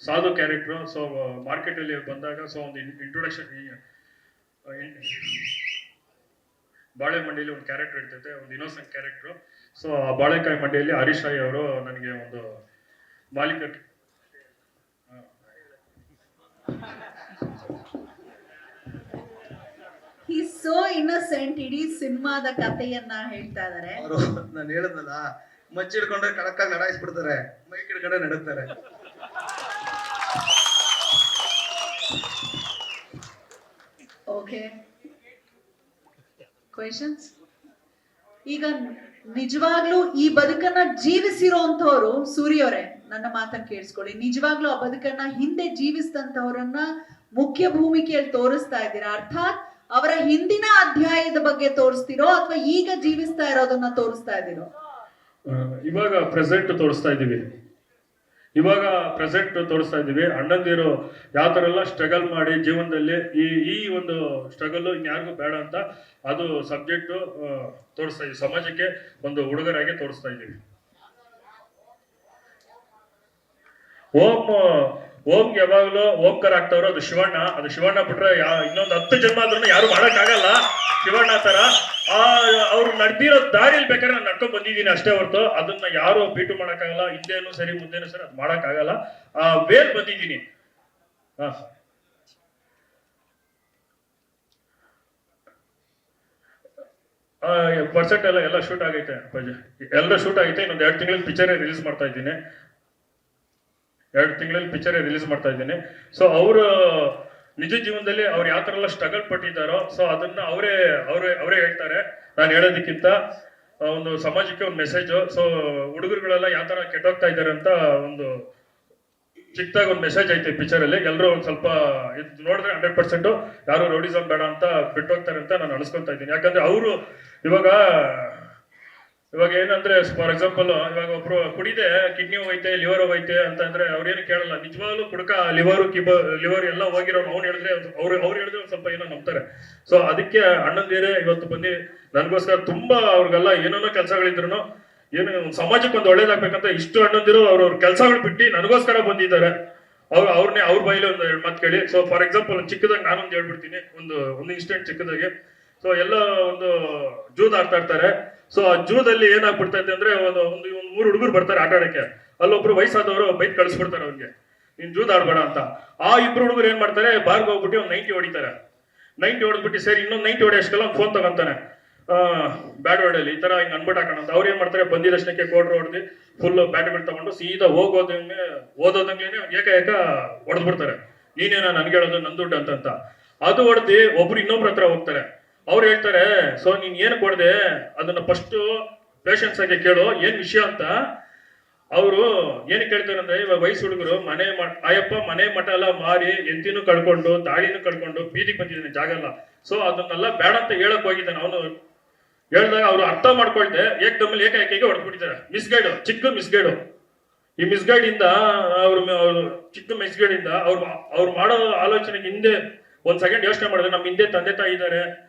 ಸಾಧು ಕ್ಯಾರೆಕ್ಟ್ರು ಸೊ ಮಾರ್ಕೆಟಲ್ಲಿ ಬಂದಾಗ ಸೊ ಒಂದು ಇಂಟ್ರೊಡಕ್ಷನ್ ಬಾಳೆ ಮಂಡಿಯಲ್ಲಿ ಒಂದು ಕ್ಯಾರೆಕ್ಟರ್ ಇರ್ತೈತೆ ಒಂದು ಇನ್ನೋಸೆಂಟ್ ಕ್ಯಾರೆಕ್ಟ್ರು ಸೊ ಆ ಬಾಳೆಕಾಯಿ ಮಂಡಿಯಲ್ಲಿ ಹರೀಶ್ ರಾಯ್ ಅವರು ನನಗೆ ಒಂದು ಮಾಲೀಕ ಈ ಸೋ ಇನ್ನೋಸೆಂಟ್ ಇಡೀ ಸಿನಿಮಾದ ಕಥೆಯನ್ನ ಹೇಳ್ತಾ ಇದಾರೆ. ಅವರು ನಾನು ಹೇಳಿದ್ನಲ್ಲ ಮಚ್ಚಿಡ್ಕೊಂಡ್ರೆ ಕಡಕ್ಕಾಗಿ ನಡಾಯಿಸ್ಬಿಡ್ತಾರೆ ಮೈಕ್ ಹಿಡ್ಕೊಂಡ್ರೆ ನಡುತ್ತಾರೆ ಓಕೆ ಕ್ವೆಶನ್ಸ್ ಈಗ ನಿಜವಾಗ್ಲೂ ಈ ಬದುಕನ್ನ ಜೀವಿಸಿರೋಂಥವ್ರು ಸೂರ್ಯವರೇ ನನ್ನ ಮಾತನ್ನ ಕೇಳಿಸ್ಕೊಳ್ಳಿ. ನಿಜವಾಗ್ಲೂ ಆ ಬದುಕನ್ನ ಹಿಂದೆ ಜೀವಿಸಿದಂಥವ್ರನ್ನ ಮುಖ್ಯ ಭೂಮಿಕೆಯಲ್ಲಿ ತೋರಿಸ್ತಾ ಇದ್ದೀರಾ? ಅರ್ಥಾತ್ ಅವರ ಹಿಂದಿನ ಅಧ್ಯಾಯದ ಬಗ್ಗೆ ತೋರಿಸ್ತಿರೋ ಅಥವಾ ಈಗ ಜೀವಿಸ್ತಾ ಇರೋದನ್ನ ತೋರಿಸ್ತಾ ಇದ್ದೀರೋ? ಇವಾಗ ಪ್ರೆಸೆಂಟ್ ತೋರಿಸ್ತಾ ಇದ್ದೀವಿ. ಇವಾಗ ಪ್ರೆಸೆಂಟ್ ತೋರಿಸ್ತಾ ಇದ್ದೀವಿ. ಅಣ್ಣಂದಿರು ಯಾವ ಥರ ಎಲ್ಲ ಸ್ಟ್ರಗಲ್ ಮಾಡಿ ಜೀವನದಲ್ಲಿ ಈ ಈ ಒಂದು ಸ್ಟ್ರಗಲ್ ಇನ್ಯಾರಿಗೂ ಬೇಡ ಅಂತ ಅದು ಸಬ್ಜೆಕ್ಟು ತೋರಿಸ್ತಾ ಇದ್ದೀವಿ. ಸಮಾಜಕ್ಕೆ ಒಂದು ಹುಡುಗರಾಗಿ ತೋರಿಸ್ತಾ ಇದ್ದೀವಿ. ಓಂ ಓಂಗೆ ಯಾವಾಗಲೂ ಓಂಕಾರ ಆಗ್ತಾವ್ರು ಅದು ಶಿವಣ್ಣ. ಅದು ಶಿವಣ್ಣ ಬಿಟ್ರೆ ಯಾ ಇನ್ನೊಂದು ಹತ್ತು ಜನ್ಮ ಆದ್ರೂ ಯಾರು ಮಾಡೋಕ್ಕಾಗಲ್ಲ ಶಿವಣ್ಣ ತರ ಆ, ಅವ್ರು ನಡೆದಿರೋ ದಾರಿಯಲ್ಲಿ ಬೇಕಾದ್ರೆ ನಾನು ನಡ್ಕೊಂಡ್ ಬಂದಿದ್ದೀನಿ ಅಷ್ಟೇ ಹೊರತು. ಅದನ್ನ ಯಾರು ಬೀಟು ಮಾಡೋಕ್ಕಾಗಲ್ಲ ಹಿಂದೇನು ಸರಿ, ಮುಂದೇನು ಸರಿ ಅದು ಮಾಡೋಕ್ಕಾಗಲ್ಲ ಆ ವೇಲ್ ಬಂದಿದ್ದೀನಿ. ಹಾ ಪರ್ಸೆಂಟ್ ಎಲ್ಲ ಎಲ್ಲ ಶೂಟ್ ಆಗೈತೆ ಎಲ್ಲ ಶೂಟ್ ಆಗೈತೆ. ಇನ್ನೊಂದು ಎರಡು ತಿಂಗಳಲ್ಲಿ ಪಿಕ್ಚರ್ ರಿಲೀಸ್ ಮಾಡ್ತಾ ಇದ್ದೀನಿ. ಎರಡು ತಿಂಗಳಲ್ಲಿ ಪಿಕ್ಚರ್ ರಿಲೀಸ್ ಮಾಡ್ತಾ ಇದ್ದೀನಿ. ಸೊ ಅವರು, ನಿಜ ಜೀವನದಲ್ಲಿ ಅವ್ರು ಯಾವ ಥರ ಎಲ್ಲ ಸ್ಟ್ರಗಲ್ ಪಟ್ಟಿದ್ದಾರೋ ಸೊ ಅದನ್ನ ಅವರೇ ಅವರೇ ಅವರೇ ಹೇಳ್ತಾರೆ. ನಾನು ಹೇಳೋದಕ್ಕಿಂತ ಒಂದು ಸಮಾಜಕ್ಕೆ ಒಂದು ಮೆಸೇಜು ಸೊ ಹುಡುಗರುಗಳೆಲ್ಲ ಯಾವ ಥರ ಕೆಟ್ಟೋಗ್ತಾ ಇದ್ದಾರೆ ಅಂತ ಒಂದು ಚಿಕ್ಕದಾಗಿ ಒಂದು ಮೆಸೇಜ್ ಐತೆ ಪಿಕ್ಚರ್ ಅಲ್ಲಿ. ಎಲ್ಲರೂ ಒಂದು ಸ್ವಲ್ಪ, ಇದು ನೋಡಿದ್ರೆ ಹಂಡ್ರೆಡ್ ಪರ್ಸೆಂಟು ಯಾರು ರೌಡಿಸಮ್ ಬೇಡ ಅಂತ ಬಿಟ್ಟೋಗ್ತಾರೆ ಅಂತ ನಾನು ಅನಿಸ್ಕೊತಾ ಇದ್ದೀನಿ. ಯಾಕಂದ್ರೆ ಅವರು ಇವಾಗ ಇವಾಗ ಏನಂದ್ರೆ ಫಾರ್ ಎಕ್ಸಾಂಪಲ್ ಇವಾಗ ಒಬ್ರು ಕುಡಿದೆ ಕಿಡ್ನಿ ಹೋಗೈತೆ ಲಿವರ್ ಹೋಗೈತೆ ಅಂತಂದ್ರೆ ಅವ್ರೇನು ಕೇಳಲ್ಲ. ನಿಜವಾಗ್ಲೂ ಕುಡ್ಕ ಲಿವರ್ ಕಿಬ ಲಿವರ್ ಎಲ್ಲ ಹೋಗಿರೋ ಅವ್ನು ಹೇಳಿದ್ರೆ ಅವ್ರು ಅವ್ರು ಹೇಳಿದ್ರೆ ಸ್ವಲ್ಪ ಏನೋ ನಂಬ್ತಾರೆ. ಸೊ ಅದಕ್ಕೆ ಅಣ್ಣಂದಿರೇ ಇವತ್ತು ಬಂದು, ನನಗೋಸ್ಕರ ತುಂಬಾ ಅವ್ರಿಗೆಲ್ಲ ಏನೇನೋ ಕೆಲಸಗಳಿದ್ರು ಏನು ಸಮಾಜಕ್ಕೆ ಒಂದು ಒಳ್ಳೇದಾಗ್ಬೇಕಂತ ಇಷ್ಟು ಅಣ್ಣಂದಿರು ಅವ್ರ ಅವ್ರ ಕೆಲಸಗಳು ಬಿಟ್ಟು ನನಗೋಸ್ಕರ ಬಂದಿದ್ದಾರೆ. ಅವ್ರು ಅವ್ರನ್ನೇ ಅವ್ರ ಬೈಲಿ ಒಂದು ಎರಡು ಮಾತು ಕೇಳಿ. ಸೊ ಫಾರ್ ಎಕ್ಸಾಂಪಲ್ ಚಿಕ್ಕದಾಗಿ ನಾನೊಂದು ಹೇಳ್ಬಿಡ್ತೀನಿ. ಒಂದು ಒಂದು ಇನ್ಸ್ಟೆಂಟ್ ಚಿಕ್ಕದಾಗಿ. ಸೊ ಎಲ್ಲ ಒಂದು ಜೂದ್ ಆಡ್ತಾ ಇರ್ತಾರೆ. ಸೊ ಆ ಜೂದಲ್ಲಿ ಏನಾಗ್ಬಿಡ್ತೈತೆ ಅಂದ್ರೆ ಒಂದು ಒಂದು ಒಂದು ಮೂರು ಹುಡುಗರು ಬರ್ತಾರೆ ಆಟ ಆಡಕ್ಕೆ. ಅಲ್ಲೊಬ್ರು ವಯಸ್ಸಾದವರು ಬೈಕ್ ಕಳಿಸ್ಬಿಡ್ತಾರೆ ಅವ್ರಿಗೆ. ನೀನ್ ಜೂದ್ ಆಡ್ಬೇಡ ಅಂತ. ಆ ಇಬ್ರು ಹುಡುಗರು ಏನ್ ಮಾಡ್ತಾರೆ? ಬಾರ್ಗೆ ಹೋಗ್ಬಿಟ್ಟು ಒಂದು ನೈಂಟಿ ಹೊಡಿತಾರೆ. ನೈಂಟಿ ಹೊಡೆದ್ಬಿಟ್ಟು ಸರಿ ಇನ್ನೊಂದು ನೈಂಟಿ ಹೊಡೆಯೋಷ್ಟೆಲ್ಲ ಫೋನ್ ತಗೊಂತಾನೆ. ಬ್ಯಾಟ್ ಹೊಡೆಯಲ್ಲಿ ಈ ತರ ಹಿಂಗ್ ಅನ್ಬಿಟ್ಟು ಹಾಕೋಣ ಅಂತ. ಅವ್ರು ಏನ್ ಮಾಡ್ತಾರೆ? ಬಂದಿದಷ್ಟಕ್ಕೆ ಕೋಟ್ರು ಹೊಡೆದು ಫುಲ್ ಬ್ಯಾಟ್ಗಳು ತಗೊಂಡು ಸೀದಾ ಹೋಗೋದಂಗೆ ಓದೋದಂಗ್ಲೇನೆ ಏಕಾಏಕ ಹೊಡೆದ್ಬಿಡ್ತಾರೆ. ನೀನೇನ ನನ್ಗೆ ಹೇಳೋದು ನನ್ ದುಡ್ಡು ಅಂತ ಅಂತ. ಅದು ಹೊಡೆದು ಒಬ್ರು ಇನ್ನೊಬ್ರ ಹತ್ರ ಹೋಗ್ತಾರೆ. ಅವ್ರು ಹೇಳ್ತಾರೆ, ಸೊ, ನೀನ್ ಏನು ಕೊಡದೆ? ಅದನ್ನ ಫಸ್ಟ್ ಪೇಷನ್ಸ್ ಆಗಿ ಕೇಳು, ಏನ್ ವಿಷಯ ಅಂತ? ಅವರು ಏನು ಕೇಳ್ತಾರೆ ಅಂದ್ರೆ ಇವಾಗ ವಯಸ್ಸು ಹುಡುಗರು ಮನೆ ಆಯಪ್ಪ ಮನೆ ಮಠ ಎಲ್ಲ ಮಾರಿ, ಎತ್ತಿನೂ ಕಳ್ಕೊಂಡು ತಾಳಿನೂ ಕಳ್ಕೊಂಡು, ಬೀದಿಗೆ ಬಂದಿದ್ದಾನೆ, ಜಾಗ ಎಲ್ಲ ಸೊ ಅದನ್ನೆಲ್ಲ ಬೇಡ ಅಂತ ಹೇಳಕ್ ಹೋಗಿದ್ದಾನೆ ಅವನು. ಹೇಳಿದಾಗ ಅವ್ರು ಅರ್ಥ ಮಾಡ್ಕೊಳ್ದೆ ಏಕದಮ್ಮಲ್ಲಿ ಏಕಾಏಕಿಗೆ ಹೊಡೆದ್ಬಿಟ್ಟಿದ್ದಾರೆ. ಮಿಸ್ಗೈಡ್ ಚಿಕ್ಕ ಮಿಸ್ಗೈಡು ಈ ಮಿಸ್ಗೈಡ್ ಇಂದ ಅವ್ರ ಅವ್ರು ಚಿಕ್ಕ ಮಿಸ್ಗೈಡ್ ಇಂದ ಅವ್ರು ಅವ್ರು ಮಾಡೋ ಆಲೋಚನೆಗೆ ಹಿಂದೆ ಒಂದ್ ಸೆಕೆಂಡ್ ಯೋಚನೆ ಮಾಡಿದ್ರೆ, ನಮ್ಮ ಹಿಂದೆ ತಂದೆ ತಾಯಿ ಇದ್ದಾರೆ.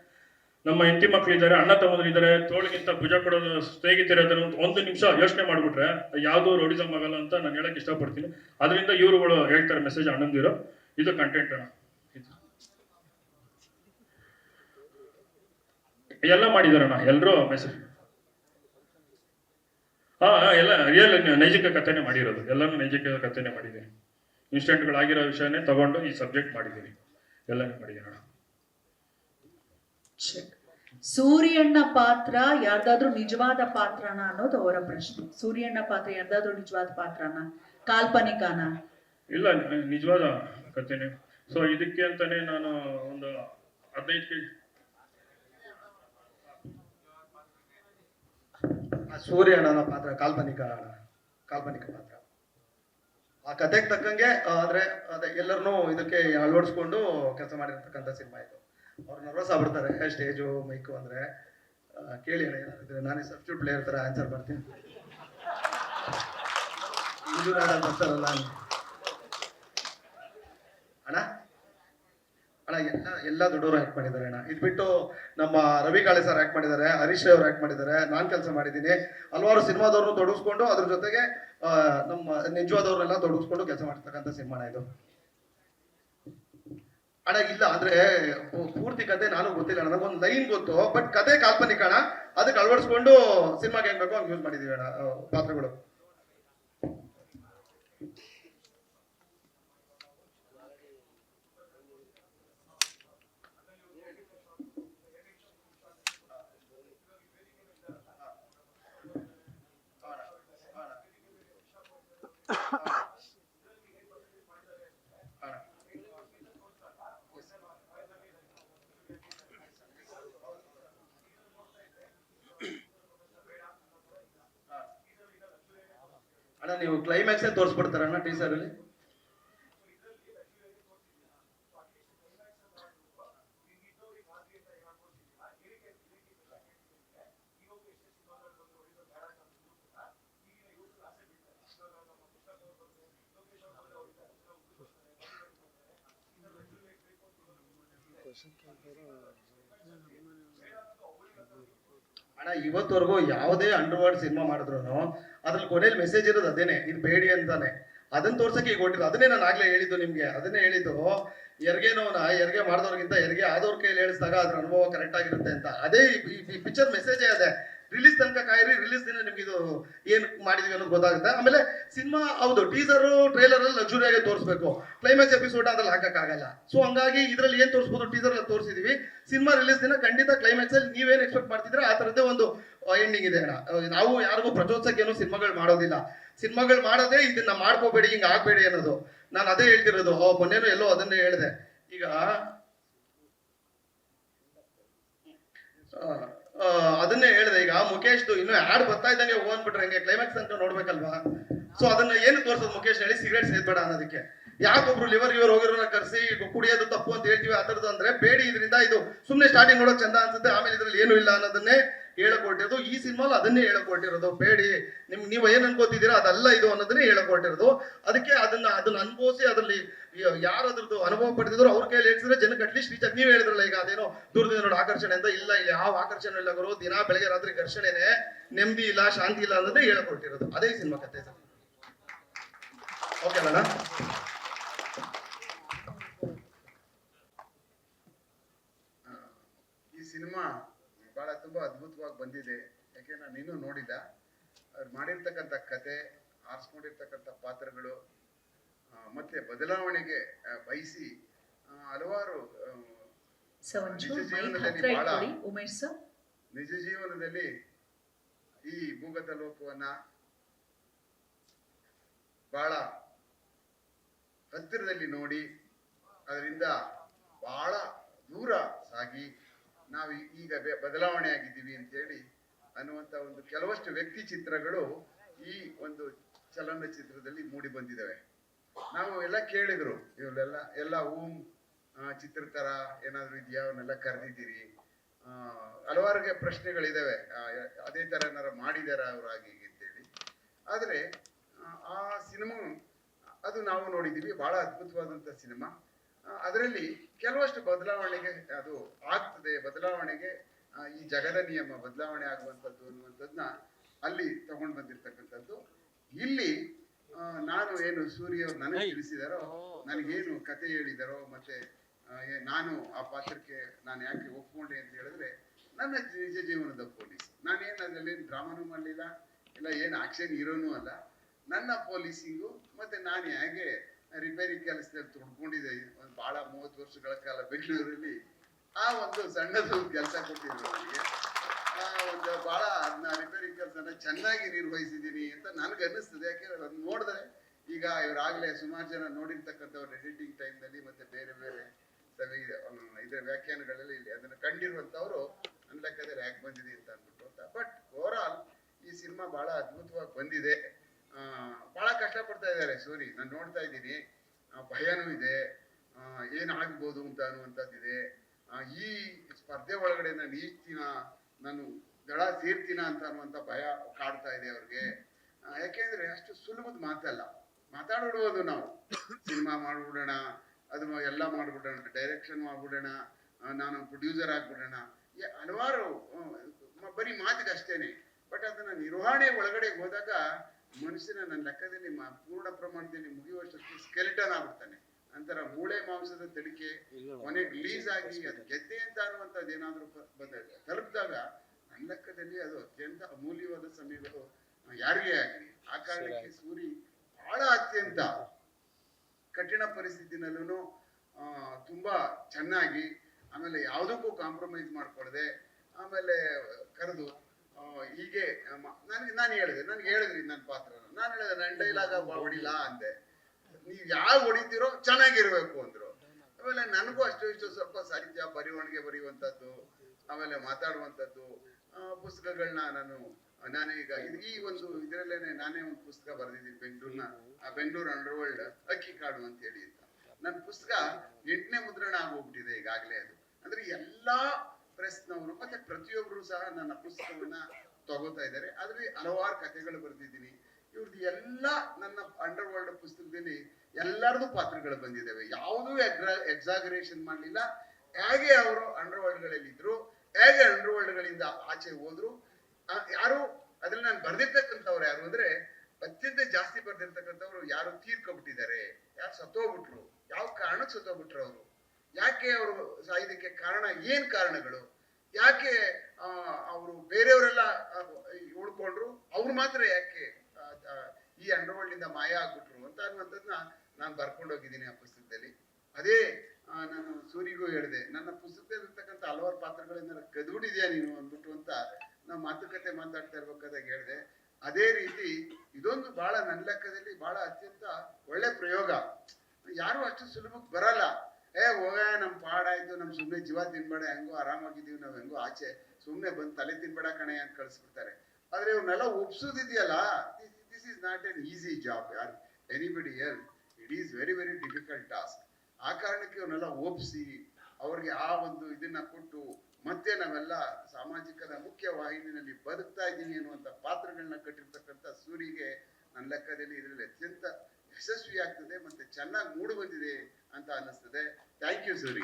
ನಮ್ಮ ಹೆಂಡತಿ ಮಕ್ಳು ಇದ್ದಾರೆ, ಅಣ್ಣ ತಮ್ಮದ್ರು ಇದ್ದಾರೆ, ತೋಳಿಗಿಂತ ಭುಜ ಕೊಡೋದು ಸ್ನೇಹಿತರಿದ್ದಾರೆ ಅಂತ ಒಂದು ನಿಮಿಷ ಯೋಚನೆ ಮಾಡ್ಬಿಟ್ರೆ ಯಾವ್ದು ರೋಡಿಸಮ್ ಆಗಲ್ಲ ಅಂತ ನಾನು ಹೇಳಕ್ ಇಷ್ಟಪಡ್ತೀನಿ. ಅದರಿಂದ ಇವರುಗಳು ಹೇಳ್ತಾರೆ ಮೆಸೇಜ್ ಅಣ್ಣಂದಿರೋ ಇದು ಕಂಟೆಂಟ್ ಅಣ್ಣ. ಎಲ್ಲ ಮಾಡಿದಾರಣ್ಣ ಎಲ್ಲರೂ ಮೆಸೇಜ್ ಹಾ ಎಲ್ಲ ರಿಯಲ್ ನೈಜಿಕ ಕಥೆನೇ ಮಾಡಿರೋದು. ಎಲ್ಲಾನು ನೈಜಿಕ ಕಥೆನೆ ಮಾಡಿದ್ದೀನಿ. ಇನ್ಸಿಡೆಂಟ್ಗಳಾಗಿರೋ ವಿಷಯನೇ ತಗೊಂಡು ಈ ಸಬ್ಜೆಕ್ಟ್ ಮಾಡಿದ್ದೀನಿ. ಎಲ್ಲನೂ ಮಾಡಿದ್ದೀನಿ ಅಣ್ಣ. ಸೂರ್ಯಣ್ಣ ಪಾತ್ರ ಯಾರ್ದಾದ್ರೂ ನಿಜವಾದ ಪಾತ್ರನ ಅನ್ನೋದು ಅವರ ಪ್ರಶ್ನೆ. ಸೂರ್ಯಣ್ಣ ಪಾತ್ರ ಯಾರ್ದಾದ್ರೂ ನಿಜವಾದ ಪಾತ್ರನ? ಕಾಲ್ಪನಿಕನ? ಇಲ್ಲ ನಿಜವಾದ ಕಥೆನೆ ಸೊ ಇದಕ್ಕೆ ಅಂತಾನೆ ನಾನು ಒಂದು ಹದಿನೈದು ಕೆ ಸೂರ್ಯಣ್ಣನ ಸೂರ್ಯ ಅಣ್ಣನ ಪಾತ್ರ ಕಾಲ್ಪನಿಕ ಕಾಲ್ಪನಿಕ ಪಾತ್ರ. ಆ ಕಥೆಗೆ ತಕ್ಕಂಗೆ ಅಂದ್ರೆ ಆದ್ರೆ ಅದೇ ಎಲ್ಲರನ್ನೂ ಇದಕ್ಕೆ ಅಳವಡಿಸ್ಕೊಂಡು ಕೆಲಸ ಮಾಡಿರ್ತಕ್ಕಂಥ ಸಿನಿಮಾ ಇದು. ಅವ್ರು ನರ್ವಸ್ ಆಗ್ಬಿಡ್ತಾರೆ ಸ್ಟೇಜು ಮೈಕು ಅಂದರೆ ಕೇಳಿ ಏನಾದ್ರು ನಾನೇ ಸಬ್ಸ್ಟ್ಯೂಟ್ ಪ್ಲೇಯರ್ ತರ ಆನ್ಸರ್ ನಾಡ ಬರ್ತಾರಲ್ಲ ಅಣ್ಣ. ಅಣ್ಣ ಎಲ್ಲ ಎಲ್ಲ ದೊಡ್ಡವರು ಆಕ್ಟ್ ಮಾಡಿದ್ದಾರೆ ಅಣ್ಣ. ಇದು ಬಿಟ್ಟು ನಮ್ಮ ರವಿ ಕಾಳೆ ಸರ್ ಆಕ್ಟ್ ಮಾಡಿದ್ದಾರೆ, ಹರೀಶ್ ಅವ್ರು ಆಕ್ಟ್ ಮಾಡಿದ್ದಾರೆ, ನಾನು ಕೆಲಸ ಮಾಡಿದ್ದೀನಿ. ಹಲವಾರು ಸಿನಿಮಾದವ್ರನ್ನು ತೊಡಗಿಸ್ಕೊಂಡು ಅದ್ರ ಜೊತೆಗೆ ನಮ್ಮ ನಿಜವಾದವ್ರನ್ನೆಲ್ಲ ತೊಡಗಿಸ್ಕೊಂಡು ಕೆಲಸ ಮಾಡ್ತಕ್ಕಂಥ ಸಿನಿಮಾನ ಇದು. ಅಣ್ಣ ಇಲ್ಲ ಅಂದ್ರೆ ಪೂರ್ತಿ ಕತೆ ನಾನು ಗೊತ್ತಿಲ್ಲ, ನನಗೆ ಒಂದು ಲೈನ್ ಗೊತ್ತು ಬಟ್ ಕತೆ ಕಾಲ್ಪನಿಕ ಅಣ್ಣ. ಅದಕ್ಕೆ ಅಳವಡಿಸ್ಕೊಂಡು ಸಿನಿಮಾಗೆ ಹೆಂಗ್ ಬೇಕು ಯೂಸ್ ಮಾಡಿದೀವಿ ಅಣ್ಣ ಪಾತ್ರಗಳು. ನೀವು ಕ್ಲೈಮ್ಯಾಕ್ಸ್ ತೋರಿಸ್ಬಿಡ್ತಾರ ಅಣ್ಣ ಟೀಸರ್ ಅಲ್ಲಿ? ಅಣ್ಣ, ಇವತ್ತವರೆಗೂ ಯಾವುದೇ ಅಂಡರ್ವರ್ಡ್ ಸಿನಿಮಾ ಮಾಡಿದ್ರು ಅದ್ರಲ್ಲಿ ಕೊನೆಯಲ್ಲಿ ಮೆಸೇಜ್ ಇರೋದು ಅದೇನೆ, ಇದು ಬೇಡಿ ಅಂತಾನೆ. ಅದನ್ನ ತೋರ್ಸಕ್ಕೆ ಈಗ ಹೊಟ್ಟಿದ್ದು ಅದನ್ನೇ ನಾನು ಆಗ್ಲೇ ಹೇಳಿದ್ದು ನಿಮ್ಗೆ. ಅದನ್ನೇ ಹೇಳಿದ್ದು ಹೆರಿಗೆ ನಾ ಹೆರಿಗೆ ಮಾಡಿದವ್ರಿಗಿಂತ ಎರ್ಗೆ ಆದವ್ರ ಕೈಯಲ್ಲಿ ಹೇಳಿಸಿದಾಗ ಅದ್ರ ಅನುಭವ ಕರೆಕ್ಟ್ ಆಗಿರುತ್ತೆ ಅಂತ. ಅದೇ ಈ ಪಿಕ್ಚರ್ ಮೆಸೇಜೇ ಅದೇ. ರಿಲೀಸ್ ತನಕ ಕಾಯಿರಿ ರಿಲೀಸ್ ದಿನ ನಿಮ್ಗೆ ಇದು ಏನ್ ಮಾಡಿದೀವಿ ಅನ್ನೋದು ಗೊತ್ತಾಗುತ್ತೆ. ಆಮೇಲೆ ಸಿನಿಮಾ ಹೌದು ಟೀಸರ್ ಟ್ರೈಲರ್ ಅಲ್ಲಿ ಲಕ್ಸುರಿ ಆಗಿ ತೋರಿಸ್ಬೇಕು. ಕ್ಲೈಮ್ಯಾಕ್ಸ್ ಎಪಿಸೋಡ್ ಅದ್ರಲ್ಲಿ ಹಾಕಕ್ಕಾಗಲ್ಲ. ಸೊ ಹಂಗಾಗಿ ಇದರಲ್ಲಿ ಏನು ತೋರಿಸ್ಬೋದು ಟೀಸರ್ ಅಲ್ಲಿ ತೋರಿಸಿದೀವಿ. ಸಿನಿಮಾ ರಿಲೀಸ್ ದಿನ ಖಂಡಿತ ಕ್ಲೈಮ್ಯಾಕ್ಸ್ ಅಲ್ಲಿ ನೀವೇನ್ ಎಕ್ಸ್ಪೆಕ್ಟ್ ಮಾಡ್ತಿದ್ರೆ ಆ ತರದ್ದೇ ಒಂದು ಎಂಡಿಂಗ್ ಇದೆ ಅಣ್ಣ ನಾವು ಯಾರಿಗೂ ಪ್ರಚೋದಸಕ್ಕೆ ಏನು ಸಿನಿಮಾಗಳು ಮಾಡೋದಿಲ್ಲ. ಸಿನಿಮಾಗಳು ಮಾಡೋದೇ ಇದನ್ನ ಮಾಡ್ಕೋಬೇಡಿ, ಹಿಂಗೆ ಆಗಬೇಡಿ ಅನ್ನೋದು. ನಾನು ಅದೇ ಹೇಳ್ತಿರೋದು. ಮೊನ್ನೆನೂ ಎಲ್ಲೋ ಅದನ್ನೇ ಹೇಳಿದೆ. ಈಗ ಅದನ್ನೇ ಹೇಳಿದೆ, ಈಗ ಮುಖೇಶ್ದು ಇನ್ನು ಆಡ್ ಬರ್ತಾ ಇದ್ದಂಗೆ ಹೋಗ್ಬಿಟ್ರೆ ಹಂಗೆ ಕ್ಲೈಮ್ಯಾಕ್ಸ್ ಅಂತ ನೋಡ್ಬೇಕಲ್ವಾ? ಸೊ ಅದನ್ನ ಏನು ತೋರ್ಸೋದು ಮುಖೇಶ್ ಹೇಳಿ ಸಿಗರೇಟ್ ಸೇದ್ಬೇಡ ಅನ್ನೋದಕ್ಕೆ. ಯಾಕೊಬ್ರು ಲಿವರ್ ಗಿವರ್ ಹೋಗಿರೋನ ಕರ್ಸಿ ಕುಡಿಯೋದು ತಪ್ಪು ಅಂತ ಹೇಳ್ತೀವಿ, ಆ ಅಂದ್ರೆ ಬೇಡಿ. ಇದರಿಂದ ಇದು ಸುಮ್ಮನೆ ಸ್ಟಾರ್ಟಿಂಗ್ ನೋಡೋಕೆ ಚಂದ ಅನ್ಸುತ್ತೆ, ಆಮೇಲೆ ಇದ್ರಲ್ಲಿ ಏನು ಇಲ್ಲ ಅನ್ನೋದನ್ನೇ ಹೇಳಕೊಟ್ಟಿರೋದು. ಈ ಸಿನಿಮಾಲ್ ಅದನ್ನೇ ಹೇಳಕೊಟ್ಟಿರೋದು. ಬೇಡಿ. ನಿಮ್, ನೀವು ಏನ್ ಅನ್ಕೋತಿದ್ದೀರಾ ಅದಲ್ಲ ಇದು ಅನ್ನೋದನ್ನೇ ಹೇಳಕೊಟ್ಟಿರೋದು. ಅದಕ್ಕೆ ಅದನ್ನ ಅದನ್ನ ಅನುಭವಿಸಿ ಅದರಲ್ಲಿ ಯಾರು ಅದ್ರದ್ದು ಅನುಭವ ಪಡೆದಿದ್ರು ಅವ್ರ ಕೈಯಲ್ಲಿ ಹೇಳಿದ್ರೆ ಜನಕ್ಕೆ ಅಟ್ಲೀಸ್ಟ್ ರೀಚ್ ನೀವು ಹೇಳಿದ್ರಲ್ಲ ಈಗ ಅದೇನೋ ದೂರದಿಂದ ನೋಡಿ ಆಕರ್ಷಣೆ ಅಂತ ಇಲ್ಲ, ಇಲ್ಲಿ, ಯಾವ ಆಕರ್ಷಣೆ ಇಲ್ಲ ಗುರು. ದಿನ ಬೆಳಗ್ಗೆ ರಾತ್ರಿ ಘರ್ಷಣೆನೆ ನೆಮ್ಮದಿ ಇಲ್ಲ, ಶಾಂತಿ ಇಲ್ಲ ಅನ್ನೋದೇ ಹೇಳಿಕೊಟ್ಟಿರೋದು. ಅದೇ ಸಿನಿಮಾ ಕತೆ ಸರ್. ಓಕೆ ಅಣ್ಣ ಈ ಸಿನಿಮಾ ಬಹಳ ತುಂಬಾ ಅದ್ಭುತವಾಗಿ ಬಂದಿದೆ. ಯಾಕೆಂದ್ರೆ ನೀನು ನೋಡಿದ ಅವ್ರು ಮಾಡಿರ್ತಕ್ಕಂಥ ಕತೆ ಆರಿಸ್ಕೊಂಡಿರ್ತಕ್ಕಂಥ ಪಾತ್ರಗಳು ಮತ್ತೆ ಬದಲಾವಣೆಗೆ ಬಯಸಿ ಹಲವಾರು ನಿಜ ಜೀವನದಲ್ಲಿ ಬಹಳ ನಿಜ ಜೀವನದಲ್ಲಿ ಈ ಭೂಗತ ಲೋಕವನ್ನ ಬಹಳ ಹತ್ತಿರದಲ್ಲಿ ನೋಡಿ ಅದರಿಂದ ಬಹಳ ದೂರ ಸಾಗಿ ನಾವು ಈಗ ಬದಲಾವಣೆ ಆಗಿದ್ದೀವಿ ಅಂತೇಳಿ ಅನ್ನುವಂತ ಒಂದು ಕೆಲವಷ್ಟು ವ್ಯಕ್ತಿ ಚಿತ್ರಗಳು ಈ ಒಂದು ಚಲನಚಿತ್ರದಲ್ಲಿ ಮೂಡಿ ಬಂದಿದ್ದಾವೆ. ನಾವು ಎಲ್ಲ ಕೇಳಿದ್ರು ಇವರೆಲ್ಲ ಎಲ್ಲ ಓಂ ಚಿತ್ರ ತರ ಏನಾದ್ರು ಇದೆಯಾ? ಅವನ್ನೆಲ್ಲ ಕರೆದಿದ್ದೀರಿ. ಆ, ಹಲವಾರು ಪ್ರಶ್ನೆಗಳಿದಾವೆ. ಅದೇ ತರ ಏನಾರ ಮಾಡಿದಾರ ಅವರಾಗಿ ಅಂತೇಳಿ ಆದರೆ ಆ, ಸಿನಿಮಾ ಅದು ನಾವು ನೋಡಿದೀವಿ ಬಹಳ ಅದ್ಭುತವಾದಂತ ಸಿನಿಮಾ. ಅದರಲ್ಲಿ ಕೆಲವಷ್ಟು ಬದಲಾವಣೆಗೆ ಅದು ಆಗ್ತದೆ. ಬದಲಾವಣೆಗೆ ಈ ಜಗದ ನಿಯಮ ಬದಲಾವಣೆ ಆಗುವಂಥದ್ದು ಅನ್ನುವಂಥದ್ದನ್ನ ಅಲ್ಲಿ ತಗೊಂಡ್ ಬಂದಿರ್ತಕ್ಕಂಥದ್ದು. ಇಲ್ಲಿ ನಾನು ಏನು ಸೂರ್ಯ ನನಗೆ ತಿಳಿಸಿದಾರೋ ನನಗೇನು ಕತೆ ಹೇಳಿದಾರೋ ಮತ್ತೆ ನಾನು ಆ ಪಾತ್ರಕ್ಕೆ ನಾನು ಯಾಕೆ ಒಪ್ಕೊಂಡೆ ಅಂತ ಹೇಳಿದ್ರೆ ನನ್ನ ನಿಜ ಜೀವನದ ಪೊಲೀಸ್ ನಾನೇನು ಅದರಲ್ಲಿ ಡ್ರಾಮಾನು ಮಾಡಲಿಲ್ಲ ಇಲ್ಲ ಏನು ಆಕ್ಷನ್ ಹೀರೋನು ಅಲ್ಲ. ನನ್ನ ಪೊಲೀಸಿಂಗು ಮತ್ತೆ ನಾನು ಹೇಗೆ ರಿಪೇರಿ ಕೆಲಸದಲ್ಲಿ ತೊಡ್ಕೊಂಡಿದೆ ಒಂದು ಬಹಳ ಮೂವತ್ತು ವರ್ಷಗಳ ಕಾಲ ಬೆಂಗಳೂರಲ್ಲಿ ಆ ಒಂದು ಸಣ್ಣದು ಕೆಲಸ ಕೊಟ್ಟಿದ್ರು ನನಗೆ ಒಂದು ಬಹಳ ಅದನ್ನ ರಿಪೇರಿ ಕೆಲಸನ ಚೆನ್ನಾಗಿ ನಿರ್ವಹಿಸಿದ್ದೀನಿ ಅಂತ ನನಗೆ ಅನ್ನಿಸ್ತದೆ. ಯಾಕೆಂದ್ರೆ ಅದನ್ನ ನೋಡಿದ್ರೆ ಈಗ ಇವರಾಗಲೇ ಸುಮಾರು ಜನ ನೋಡಿರ್ತಕ್ಕಂಥವ್ರು ಎಡಿಟಿಂಗ್ ಟೈಮ್ನಲ್ಲಿ ಮತ್ತೆ ಬೇರೆ ಬೇರೆ ಸವಿ ಇದರ ವ್ಯಾಖ್ಯಾನಗಳಲ್ಲಿ ಇಲ್ಲಿ ಅದನ್ನು ಕಂಡಿರುವಂತವ್ರು ನನ್ನ ಲೆಕ್ಕದಲ್ಲಿ ಯಾಕೆ ಬಂದಿದೆ ಅಂತ ಅಂದ್ಬಿಟ್ಟು ಅಂತ. ಬಟ್ ಓವರ್ ಆಲ್ ಈ ಸಿನಿಮಾ ಬಹಳ ಅದ್ಭುತವಾಗಿ ಬಂದಿದೆ. ಆ, ಕಷ್ಟ ಪಡ್ತಾ ಇದ್ದಾರೆ ಸೋರಿ. ನಾನು ನೋಡ್ತಾ ಇದ್ದೀನಿ. ಭಯನೂ ಇದೆ. ಏನಾಗ್ಬೋದು ಅಂತ ಅನ್ನುವಂಥದ್ದಿದೆ ಈ ಸ್ಪರ್ಧೆ ಒಳಗಡೆ ನಾನು ಈಜ್ತೀನ ನಾನು ದಳ ಸೇರ್ತೀನ ಅಂತ ಅನ್ನುವಂಥ ಭಯ ಕಾಡ್ತಾ ಇದೆ ಅವ್ರಿಗೆ. ಯಾಕೆಂದ್ರೆ ಅಷ್ಟು ಸುಲಭದ ಮಾತಲ್ಲ. ಮಾತಾಡ್ಬಿಡ್ಬೋದು ನಾವು. ಸಿನಿಮಾ ಮಾಡ್ಬಿಡೋಣ ಅದು ಎಲ್ಲ ಮಾಡ್ಬಿಡೋಣ ಡೈರೆಕ್ಷನ್ ಮಾಡ್ಬಿಡೋಣ ಆ, ನಾನು ಪ್ರೊಡ್ಯೂಸರ್ ಆಗ್ಬಿಡೋಣ. ಹಲವಾರು ಬರೀ ಮಾತಿಗಷ್ಟೇನೆ. ಬಟ್ ಅದನ್ನ ನಿರ್ವಹಣೆ ಒಳಗಡೆ ಹೋದಾಗ ಮನುಷ್ಯನ ನನ್ನ ಲೆಕ್ಕದಲ್ಲಿ ಪೂರ್ಣ ಪ್ರಮಾಣದಲ್ಲಿ ಮುಗಿಯುವಷ್ಟಕ್ಕೆ ಸ್ಕೆಲಿಟನ್ ಆಗ್ಬಿಡ್ತಾನೆ. ನಂತರ ಮೂಳೆ ಮಾಂಸದ ತಡಿಕೆ ಕೊನೆಗೆ ರಿಲೀಸ್ ಆಗಿ ಅದು ಗೆದ್ದೆ ಅಂತ ಅನ್ನುವಂಥದ್ದು ಏನಾದ್ರೂ ಬಂದಾಗ ಬಂದ ತಲುಪಿದಾಗ ನನ್ನ ಲೆಕ್ಕದಲ್ಲಿ ಅದು ಅತ್ಯಂತ ಅಮೂಲ್ಯವಾದ ಸಮಯಗಳು ಯಾರಿಗೇ ಆಗಲಿ. ಆ ಕಾರಣಕ್ಕೆ ಸೂರಿ. ಬಹಳ ಅತ್ಯಂತ ಕಠಿಣ ಪರಿಸ್ಥಿತಿನಲ್ಲೂ ತುಂಬಾ ಚೆನ್ನಾಗಿ ಆಮೇಲೆ ಯಾವುದಕ್ಕೂ ಕಾಂಪ್ರಮೈಸ್ ಮಾಡ್ಕೊಳ್ಳದೆ ಆಮೇಲೆ ಕರೆದು ಹೀಗೆ ನನಗೆ, ನಾನು ಹೇಳಿದೆ, ನನಗೆ ಹೇಳಿದ್ರಿ ನನ್ನ ಪಾತ್ರ ನಾನು ಹೇಳಿದೆ ನನ್ನ ಡೈಲಾಗ ಹೊಡಿಲ್ಲ ಅಂದೆ. ನೀವು ಯಾವ ಹೊಡಿತೀರೋ ಚೆನ್ನಾಗಿರ್ಬೇಕು ಅಂದ್ರು. ಆಮೇಲೆ ನನಗೂ ಅಷ್ಟು ಇಷ್ಟು ಸ್ವಲ್ಪ ಸಾಹಿತ್ಯ ಬರೆವಣಿಗೆ ಬರೆಯುವಂಥದ್ದು ಆಮೇಲೆ ಮಾತಾಡುವಂಥದ್ದು ಪುಸ್ತಕಗಳನ್ನ ನಾನು ನಾನೀಗ ಈಗ ಈ ಒಂದು ಇದರಲ್ಲೇನೆ ನಾನೇ ಒಂದು ಪುಸ್ತಕ ಬರೆದಿದ್ದೀನಿ, ಬೆಂಗಳೂರಿನ ಬೆಂಗಳೂರು ಅಂಡರ್ವರ್ಲ್ಡ್ ಅಕ್ಕಿ ಕಾಡು ಅಂತ ಹೇಳಿ ನನ್ನ ಪುಸ್ತಕ ಎಂಟನೇ ಮುದ್ರಣ ಆಗೋಗ್ಬಿಟ್ಟಿದೆ ಈಗಾಗಲೇ ಅದು. ಅಂದ್ರೆ ಎಲ್ಲಾ ಪ್ರೆಸ್ನವರು ಮತ್ತೆ ಪ್ರತಿಯೊಬ್ಬರು ಸಹ ನನ್ನ ಪುಸ್ತಕವನ್ನ ತಗೋತಾ ಇದ್ದಾರೆ. ಅದ್ರಲ್ಲಿ ಹಲವಾರು ಕಥೆಗಳು ಬರೆದಿದ್ದೀನಿ. ಇವ್ರದ್ದು ಎಲ್ಲ ನನ್ನ ಅಂಡರ್ ವರ್ಲ್ಡ್ ಪುಸ್ತಕದಲ್ಲಿ ಎಲ್ಲರದು ಪಾತ್ರಗಳು ಬಂದಿದ್ದಾವೆ. ಯಾವುದೂ ಎಕ್ಸಾಗರೇಷನ್ ಮಾಡಲಿಲ್ಲ. ಹೇಗೆ ಅವರು ಅಂಡರ್ ವರ್ಲ್ಡ್ಗಳಲ್ಲಿ ಇದ್ರು ಹೇಗೆ ಅಂಡರ್ ವರ್ಲ್ಡ್ಗಳಿಂದ ಆಚೆ ಹೋದ್ರು ಯಾರು ಅದ್ರಲ್ಲಿ ನಾನು ಬರ್ದಿರ್ತಕ್ಕಂಥವ್ರು ಯಾರು ಅಂದ್ರೆ ಅತ್ಯಂತ ಜಾಸ್ತಿ ಬರ್ದಿರ್ತಕ್ಕಂಥವ್ರು ಯಾರು ತೀರ್ಕೊಬಿಟ್ಟಿದ್ದಾರೆ. ಯಾರು ಸತ್ತೋಗ್ಬಿಟ್ರು, ಯಾವ ಕಾರಣಕ್ಕೆ ಸತ್ತೋಗ್ಬಿಟ್ರು ಅವರು? ಯಾಕೆ ಅವರು ಸಾಯೋದಕ್ಕೆ ಕಾರಣ, ಏನ್ ಕಾರಣಗಳು? ಯಾಕೆ ಅವರು ಬೇರೆಯವರೆಲ್ಲ ಉಳ್ಕೊಂಡ್ರು? ಅವ್ರು ಮಾತ್ರ ಯಾಕೆ ಈ ಅಂಡರ್ವರ್ಲ್ಡ್ ಇಂದ ಮಾಯ ಆಗ್ಬಿಟ್ರು ಅಂತ ಅನ್ನುವಂಥದ್ದನ್ನ ನಾನು ಬರ್ಕೊಂಡೋಗಿದ್ದೀನಿ ಆ ಪುಸ್ತಕದಲ್ಲಿ. ಅದೇ ನಾನು ಸೂರಿಗೂ ಹೇಳಿದೆ, ನನ್ನ ಪುಸ್ತಕದಲ್ಲಿರ್ತಕ್ಕಂಥ ಹಲವಾರು ಪಾತ್ರಗಳಿಂದ ಕದ್ಬಿಟ್ಟಿದ್ಯಾ ನೀನು ಅಂದ್ಬಿಟ್ಟು ಅಂತ ನಾವು ಮಾತುಕತೆ ಮಾತಾಡ್ತಾ ಇರ್ಬೇಕಾದಾಗ ಹೇಳಿದೆ. ಅದೇ ರೀತಿ ಇದೊಂದು ಬಹಳ ನನ್ನ ಲೆಕ್ಕದಲ್ಲಿ ಬಹಳ ಅತ್ಯಂತ ಒಳ್ಳೆ ಪ್ರಯೋಗ. ಯಾರು ಅಷ್ಟು ಸುಲಭಕ್ಕೆ ಬರಲ್ಲ. ಹೋಗ ನಮ್ ಪಾಡಾಯ್ತು ನಮ್ ಸುಮ್ನೆ ಜೀವ ತಿನ್ಬೇಡ, ಹೆಂಗೋ ಆರಾಮಾಗಿದ್ದೀವಿ, ನಾವ್ ಹೆಂಗೋ ಆಚೆ. ಸುಮ್ನೆ ಬಂದ್ ತಲೆ ತಿನ್ಬೇಡ ಕಣೆ ಅಂತ ಕಳಿಸ್ಬಿಡ್ತಾರೆ. ಆದ್ರೆ ಇವ್ರನ್ನೆಲ್ಲ ಒಪ್ಸೋದಿದೆಯಲ್ಲ? This is not an easy job ಯಾರ್? Anybody L it is very very difficult task ಆ ಕಾರಣಕ್ಕೆ ಇವನ್ನೆಲ್ಲ ಒಪ್ಸಿ, ಅವ್ರಿಗೆ ಆ ಒಂದು ಇದನ್ನ ಕೊಟ್ಟು, ಮತ್ತೆ ನಾವೆಲ್ಲ ಸಾಮಾಜಿಕದ ಮುಖ್ಯ ವಾಹಿನಿಯಲ್ಲಿ ಬದುಕ್ತಾ ಇದ್ದೀನಿ ಅನ್ನುವಂತ ಪಾತ್ರಗಳನ್ನ ಕಟ್ಟಿರ್ತಕ್ಕಂಥ ಸೂರಿಗೆ ನನ್ನ ಲೆಕ್ಕದಲ್ಲಿ ಇದರಲ್ಲಿ ಅತ್ಯಂತ ಯಶಸ್ವಿ ಆಗ್ತದೆ ಮತ್ತೆ ಚೆನ್ನಾಗಿ ಮೂಡಿ ಬಂದಿದೆ ಅಂತ ಅನ್ನಿಸ್ತದೆ. Thank you Suri